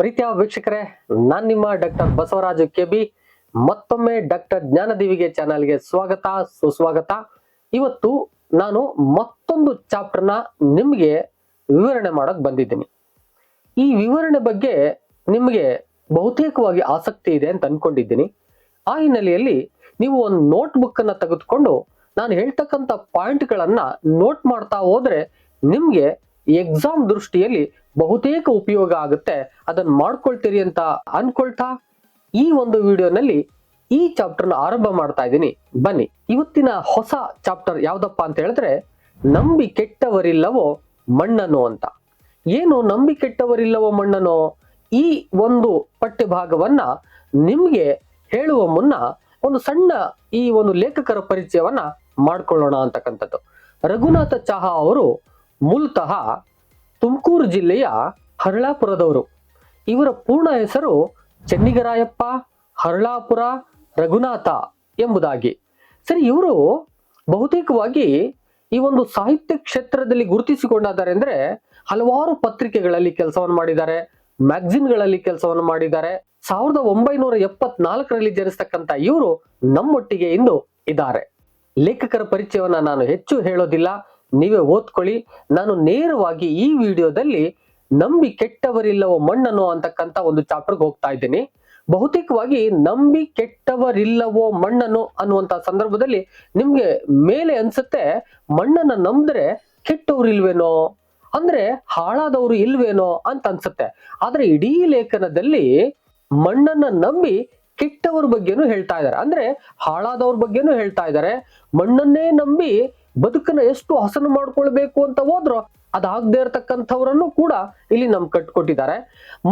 ಪ್ರೀತಿಯ ವೀಕ್ಷಕರೇ, ನಾನ್ ನಿಮ್ಮ ಡಾಕ್ಟರ್ ಬಸವರಾಜು ಕೆಬಿ. ಮತ್ತೊಮ್ಮೆ ಡಾಕ್ಟರ್ ಜ್ಞಾನದೇವಿಗೆ ಚಾನಲ್ಗೆ ಸ್ವಾಗತ, ಸುಸ್ವಾಗತ. ಇವತ್ತು ನಾನು ಮತ್ತೊಂದು ಚಾಪ್ಟರ್ನ ನಿಮಗೆ ವಿವರಣೆ ಮಾಡಕ್ ಬಂದಿದ್ದೀನಿ. ಈ ವಿವರಣೆ ಬಗ್ಗೆ ನಿಮಗೆ ಬಹುತೇಕವಾಗಿ ಆಸಕ್ತಿ ಇದೆ ಅಂತ ಅನ್ಕೊಂಡಿದ್ದೀನಿ. ಆ ಹಿನ್ನೆಲೆಯಲ್ಲಿ ನೀವು ಒಂದು ನೋಟ್ ಬುಕ್ ಅನ್ನ ತೆಗೆದುಕೊಂಡು ನಾನು ಹೇಳ್ತಕ್ಕಂಥ ಪಾಯಿಂಟ್ಗಳನ್ನ ನೋಟ್ ಮಾಡ್ತಾ ಹೋದ್ರೆ ನಿಮ್ಗೆ ಎಕ್ಸಾಮ್ ದೃಷ್ಟಿಯಲ್ಲಿ ಬಹುತೇಕ ಉಪಯೋಗ ಆಗುತ್ತೆ. ಅದನ್ನ ಮಾಡ್ಕೊಳ್ತೀರಿ ಅಂತ ಅನ್ಕೊಳ್ತಾ ಈ ಒಂದು ವಿಡಿಯೋನಲ್ಲಿ ಈ ಚಾಪ್ಟರ್ನ ಆರಂಭ ಮಾಡ್ತಾ ಇದ್ದೀನಿ. ಬನ್ನಿ, ಇವತ್ತಿನ ಹೊಸ ಚಾಪ್ಟರ್ ಯಾವ್ದಪ್ಪ ಅಂತ ಹೇಳಿದ್ರೆ ನಂಬಿ ಕೆಟ್ಟವರಿಲ್ಲವೋ ಮಣ್ಣನು ಅಂತ. ಏನು ನಂಬಿ ಕೆಟ್ಟವರಿಲ್ಲವೋ ಮಣ್ಣನು ಈ ಒಂದು ಪಠ್ಯ ಭಾಗವನ್ನ ನಿಮ್ಗೆ ಹೇಳುವ ಮುನ್ನ ಒಂದು ಸಣ್ಣ ಈ ಒಂದು ಲೇಖಕರ ಪರಿಚಯವನ್ನ ಮಾಡ್ಕೊಳ್ಳೋಣ ಅಂತಕ್ಕಂಥದ್ದು. ರಘುನಾಥ ಚಹಾ ಅವರು ಮೂಲತಃ ತುಮಕೂರು ಜಿಲ್ಲೆಯ ಹರಳಾಪುರದವರು. ಇವರ ಪೂರ್ಣ ಹೆಸರು ಚೆನ್ನಿಗರಾಯಪ್ಪ, ಹರಳಾಪುರ, ರಘುನಾಥ ಎಂಬುದಾಗಿ. ಸರಿ, ಇವರು ಬಹುತೇಕವಾಗಿ ಈ ಒಂದು ಸಾಹಿತ್ಯ ಕ್ಷೇತ್ರದಲ್ಲಿ ಗುರುತಿಸಿಕೊಂಡಿದ್ದಾರೆ ಅಂದ್ರೆ ಹಲವಾರು ಪತ್ರಿಕೆಗಳಲ್ಲಿ ಕೆಲಸವನ್ನು ಮಾಡಿದ್ದಾರೆ ಮ್ಯಾಗಝಿನ್ಗಳಲ್ಲಿ ಕೆಲಸವನ್ನು ಮಾಡಿದ್ದಾರೆ. ಸಾವಿರದ ಒಂಬೈನೂರ ಎಪ್ಪತ್ನಾಲ್ಕರಲ್ಲಿ ಜನಿಸ್ತಕ್ಕಂಥ ಇವರು ನಮ್ಮೊಟ್ಟಿಗೆ ಇಂದು ಇದ್ದಾರೆ. ಲೇಖಕರ ಪರಿಚಯವನ್ನ ನಾನು ಹೆಚ್ಚು ಹೇಳೋದಿಲ್ಲ. ನೀವೇ ಓದ್ಕೊಳ್ಳಿ. ನಾನು ನೇರವಾಗಿ ಈ ವಿಡಿಯೋದಲ್ಲಿ ನಂಬಿ ಕೆಟ್ಟವರಿಲ್ಲವೋ ಮಣ್ಣನು ಅಂತಕ್ಕಂತ ಒಂದು ಚಾಪ್ಟರ್ಗೆ ಹೋಗ್ತಾ ಇದ್ದೀನಿ. ಬಹುತೇಕವಾಗಿ ನಂಬಿ ಕೆಟ್ಟವರಿಲ್ಲವೋ ಮಣ್ಣನು ಅನ್ನುವಂತ ಸಂದರ್ಭದಲ್ಲಿ ನಿಮ್ಗೆ ಮೇಲೆ ಅನ್ಸುತ್ತೆ, ಮಣ್ಣನ್ನ ನಂಬಿದ್ರೆ ಕೆಟ್ಟವರಿಲ್ವೇನೋ? ಅಂದ್ರೆ ಹಾಳಾದವರು ಇಲ್ವೇನೋ ಅಂತ ಅನ್ಸುತ್ತೆ. ಆದ್ರೆ ಇಡೀ ಲೇಖನದಲ್ಲಿ ಮಣ್ಣನ್ನ ನಂಬಿ ಕೆಟ್ಟವ್ರ ಬಗ್ಗೆನೂ ಹೇಳ್ತಾ ಇದ್ದಾರೆ. ಅಂದ್ರೆ ಹಾಳಾದವ್ರ ಬಗ್ಗೆನೂ ಹೇಳ್ತಾ ಇದ್ದಾರೆ. ಮಣ್ಣನ್ನೇ ನಂಬಿ ಬದುಕನ್ನ ಎಷ್ಟು ಹಸನು ಮಾಡ್ಕೊಳ್ಬೇಕು ಅಂತ ಹೋದ್ರು ಅದಾಗದೇ ಇರತಕ್ಕಂಥವ್ರನ್ನು ಕೂಡ ಇಲ್ಲಿ ನಮ್ ಕಟ್ಕೊಟ್ಟಿದ್ದಾರೆ.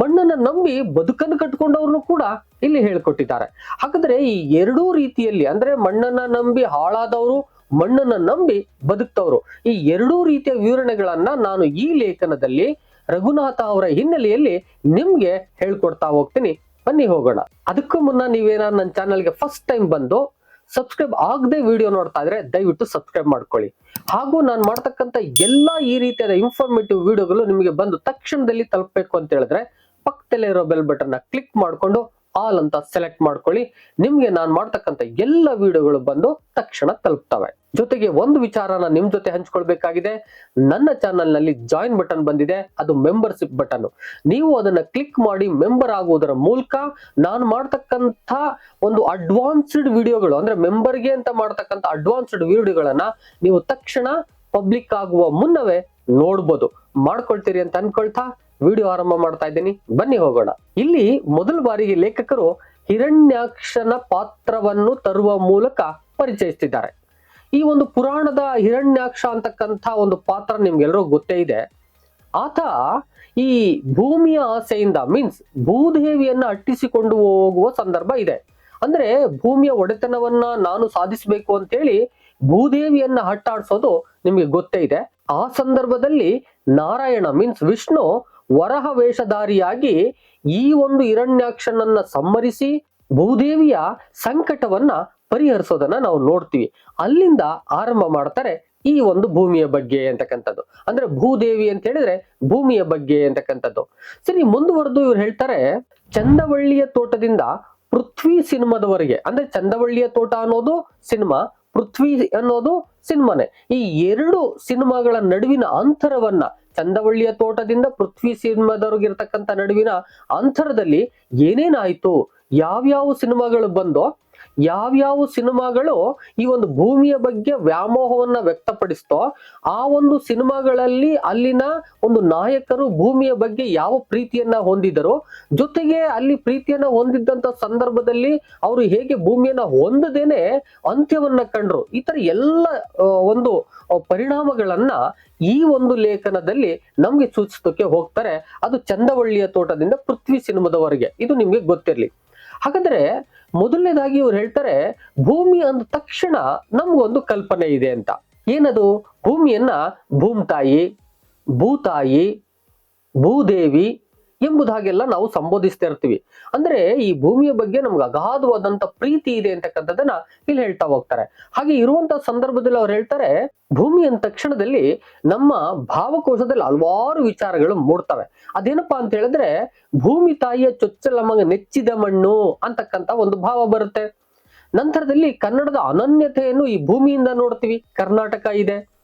ಮಣ್ಣನ್ನ ನಂಬಿ ಬದುಕನ್ನು ಕಟ್ಕೊಂಡವ್ರನ್ನು ಕೂಡ ಇಲ್ಲಿ ಹೇಳ್ಕೊಟ್ಟಿದ್ದಾರೆ. ಹಾಗಾದ್ರೆ ಈ ಎರಡೂ ರೀತಿಯಲ್ಲಿ ಅಂದ್ರೆ ಮಣ್ಣನ್ನ ನಂಬಿ ಹಾಳಾದವರು, ಮಣ್ಣನ್ನ ನಂಬಿ ಬದುಕ್ತವ್ರು, ಈ ಎರಡೂ ರೀತಿಯ ವಿವರಣೆಗಳನ್ನ ನಾನು ಈ ಲೇಖನದಲ್ಲಿ ರಘುನಾಥ ಅವರ ಹಿನ್ನೆಲೆಯಲ್ಲಿ ನಿಮ್ಗೆ ಹೇಳ್ಕೊಡ್ತಾ ಹೋಗ್ತೀನಿ. ಬನ್ನಿ ಹೋಗೋಣ. ಅದಕ್ಕೂ ಮುನ್ನ ನೀವೇನಾದ್ರು ನನ್ನ ಚಾನಲ್ಗೆ ಫಸ್ಟ್ ಟೈಮ್ ಬಂದು ಸಬ್ಸ್ಕ್ರೈಬ್ ಆಗದೆ ವಿಡಿಯೋ ನೋಡ್ತಾ ಇದ್ರೆ ದಯವಿಟ್ಟು ಸಬ್ಸ್ಕ್ರೈಬ್ ಮಾಡ್ಕೊಳ್ಳಿ. ಹಾಗೂ ನಾನು ಮಾಡ್ತಕ್ಕಂಥ ಎಲ್ಲಾ ಈ ರೀತಿಯಾದ ಇನ್ಫಾರ್ಮೇಟಿವ್ ವಿಡಿಯೋಗಳು ನಿಮಗೆ ಬಂದು ತಕ್ಷಣದಲ್ಲಿ ತಲುಪಬೇಕು ಅಂತ ಹೇಳಿದ್ರೆ ಪಕ್ಕದಲ್ಲೇ ಇರೋ ಬೆಲ್ ಬಟನ್ ಕ್ಲಿಕ್ ಮಾಡ್ಕೊಂಡು ಆಲ್ ಅಂತ ಸೆಲೆಕ್ಟ್ ಮಾಡ್ಕೊಳ್ಳಿ. ನಿಮ್ಗೆ ನಾನು ಮಾಡ್ತಕ್ಕಂಥ ಎಲ್ಲ ವಿಡಿಯೋಗಳು ಬಂದು ತಕ್ಷಣ ತಲುಪ್ತವೆ. ಜೊತೆಗೆ ಒಂದು ವಿಚಾರನ ನಿಮ್ ಜೊತೆ ಹಂಚ್ಕೊಳ್ಬೇಕಾಗಿದೆ. ನನ್ನ ಚಾನಲ್ನಲ್ಲಿ ಜಾಯಿನ್ ಬಟನ್ ಬಂದಿದೆ. ಅದು ಮೆಂಬರ್ಶಿಪ್ ಬಟನ್ ನೀವು ಅದನ್ನ ಕ್ಲಿಕ್ ಮಾಡಿ ಮೆಂಬರ್ ಆಗುವುದರ ಮೂಲಕ ನಾನು ಮಾಡ್ತಕ್ಕಂಥ ಒಂದು ಅಡ್ವಾನ್ಸ್ಡ್ ವಿಡಿಯೋಗಳು ಅಂದ್ರೆ ಮೆಂಬರ್ಗೆ ಅಂತ ಮಾಡ್ತಕ್ಕಂಥ ಅಡ್ವಾನ್ಸ್ಡ್ ವಿಡಿಯೋಗಳನ್ನ ನೀವು ತಕ್ಷಣ ಪಬ್ಲಿಕ್ ಆಗುವ ಮುನ್ನವೇ ನೋಡ್ಬೋದು. ಮಾಡ್ಕೊಳ್ತೀರಿ ಅಂತ ಅನ್ಕೊಳ್ತಾ? ವಿಡಿಯೋ ಆರಂಭ ಮಾಡ್ತಾ ಇದ್ದೀನಿ. ಬನ್ನಿ ಹೋಗೋಣ. ಇಲ್ಲಿ ಮೊದಲ ಬಾರಿಗೆ ಲೇಖಕರು ಹಿರಣ್ಯಾಕ್ಷನ ಪಾತ್ರವನ್ನು ತರುವ ಮೂಲಕ ಪರಿಚಯಿಸ್ತಿದ್ದಾರೆ. ಈ ಒಂದು ಪುರಾಣದ ಹಿರಣ್ಯಾಕ್ಷ ಅಂತಕ್ಕಂಥ ಒಂದು ಪಾತ್ರ ನಿಮ್ಗೆಲ್ಲರೂ ಗೊತ್ತೇ ಇದೆ. ಆತ ಈ ಭೂಮಿಯ ಆಸೆಯಿಂದ ಮೀನ್ಸ್ ಭೂದೇವಿಯನ್ನ ಅಟ್ಟಿಸಿಕೊಂಡು ಹೋಗುವ ಸಂದರ್ಭ ಇದೆ. ಅಂದ್ರೆ ಭೂಮಿಯ ಒಡೆತನವನ್ನ ನಾನು ಸಾಧಿಸಬೇಕು ಅಂತೇಳಿ ಭೂದೇವಿಯನ್ನ ಹಟ್ಟಾಡ್ಸೋದು ನಿಮ್ಗೆ ಗೊತ್ತೇ ಇದೆ. ಆ ಸಂದರ್ಭದಲ್ಲಿ ನಾರಾಯಣ ಮೀನ್ಸ್ ವಿಷ್ಣು ವರಹ ವೇಷಧಾರಿಯಾಗಿ ಈ ಒಂದು ಹಿರಣ್ಯಾಕ್ಷನನ್ನ ಸಮ್ಮರಿಸಿ ಭೂದೇವಿಯ ಸಂಕಟವನ್ನ ಪರಿಹರಿಸೋದನ್ನ ನಾವು ನೋಡ್ತೀವಿ. ಅಲ್ಲಿಂದ ಆರಂಭ ಮಾಡ್ತಾರೆ ಈ ಒಂದು ಭೂಮಿಯ ಬಗ್ಗೆ ಅಂತಕ್ಕಂಥದ್ದು. ಅಂದ್ರೆ ಭೂದೇವಿ ಅಂತ ಹೇಳಿದ್ರೆ ಭೂಮಿಯ ಬಗ್ಗೆ ಅಂತಕ್ಕಂಥದ್ದು. ಸರಿ, ಮುಂದುವರೆದು ಇವ್ರು ಹೇಳ್ತಾರೆ, ಚಂದವಳ್ಳಿಯ ತೋಟದಿಂದ ಪೃಥ್ವಿ ಸಿನಿಮಾದವರೆಗೆ, ಅಂದ್ರೆ ಚಂದವಳ್ಳಿಯ ತೋಟ ಅನ್ನೋದು ಸಿನಿಮಾ, ಪೃಥ್ವಿ ಅನ್ನೋದು ಸಿನಿಮಾನೆ. ಈ ಎರಡು ಸಿನಿಮಾಗಳ ನಡುವಿನ ಅಂತರವನ್ನ ಚಂದವಳ್ಳಿಯ ತೋಟದಿಂದ ಪೃಥ್ವಿ ಸಿನಿಮಾದವ್ರಿಗೆ ಇರ್ತಕ್ಕಂಥ ನಡುವಿನ ಅಂತರದಲ್ಲಿ ಏನೇನಾಯ್ತು? ಯಾವ್ಯಾವ ಸಿನಿಮಾಗಳು ಬಂದೋ ಯಾವ್ಯಾವ ಸಿನಿಮಾಗಳು ಈ ಒಂದು ಭೂಮಿಯ ಬಗ್ಗೆ ವ್ಯಾಮೋಹವನ್ನ ವ್ಯಕ್ತಪಡಿಸ್ತೋ ಆ ಒಂದು ಸಿನಿಮಾಗಳಲ್ಲಿ ಅಲ್ಲಿನ ಒಂದು ನಾಯಕರು ಭೂಮಿಯ ಬಗ್ಗೆ ಯಾವ ಪ್ರೀತಿಯನ್ನ ಹೊಂದಿದರೋ, ಜೊತೆಗೆ ಅಲ್ಲಿ ಪ್ರೀತಿಯನ್ನ ಹೊಂದಿದ್ದಂತ ಸಂದರ್ಭದಲ್ಲಿ ಅವರು ಹೇಗೆ ಭೂಮಿಯನ್ನ ಹೊಂದದೇನೆ ಅಂತ್ಯವನ್ನ ಕಂಡ್ರು. ಈ ತರ ಎಲ್ಲ ಒಂದು ಪರಿಣಾಮಗಳನ್ನ ಈ ಒಂದು ಲೇಖನದಲ್ಲಿ ನಮ್ಗೆ ಸೂಚಿಸೋಕೆ ಹೋಗ್ತಾರೆ. ಅದು ಚಂದವಳ್ಳಿಯ ತೋಟದಿಂದ ಪೃಥ್ವಿ ಸಿನಿಮಾದವರೆಗೆ. ಇದು ನಿಮ್ಗೆ ಗೊತ್ತಿರ್ಲಿ. ಹಾಗಾದ್ರೆ ಮೊದಲನೇದಾಗಿ ಇವ್ರು ಹೇಳ್ತಾರೆ, ಭೂಮಿ ಅಂದ ತಕ್ಷಣ ನಮ್ಗೊಂದು ಕಲ್ಪನೆ ಇದೆ ಅಂತ. ಏನದು? ಭೂಮಿಯನ್ನ ಭೂಮ್ತಾಯಿ, ಭೂತಾಯಿ, ಭೂದೇವಿ ಎಂಬುದಾಗೆಲ್ಲ ನಾವು ಸಂಬೋಧಿಸ್ತಾ ಇರ್ತೀವಿ. ಅಂದ್ರೆ ಈ ಭೂಮಿಯ ಬಗ್ಗೆ ನಮ್ಗೆ ಅಗಾಧವಾದಂತ ಪ್ರೀತಿ ಇದೆ ಅಂತಕ್ಕಂಥದ್ದನ್ನ ಇಲ್ಲಿ ಹೇಳ್ತಾ ಹೋಗ್ತಾರೆ. ಹಾಗೆ ಇರುವಂತ ಸಂದರ್ಭದಲ್ಲಿ ಅವ್ರು ಹೇಳ್ತಾರೆ, ಭೂಮಿ ಅಂದ ತಕ್ಷಣದಲ್ಲಿ ನಮ್ಮ ಭಾವಕೋಶದಲ್ಲಿ ಹಲವಾರು ವಿಚಾರಗಳು ಮೂಡ್ತವೆ. ಅದೇನಪ್ಪಾ ಅಂತ ಹೇಳಿದ್ರೆ, ಭೂಮಿ ತಾಯಿಯ ಚೊಚ್ಚಲ ಮಗ ನೆಚ್ಚಿದ ಮಣ್ಣು ಅಂತಕ್ಕಂತ ಒಂದು ಭಾವ ಬರುತ್ತೆ. ನಂತರದಲ್ಲಿ ಕನ್ನಡದ ಅನನ್ಯತೆಯನ್ನು ಈ ಭೂಮಿಯಿಂದ ನೋಡ್ತೀವಿ. ಕರ್ನಾಟಕ ಇದೆ.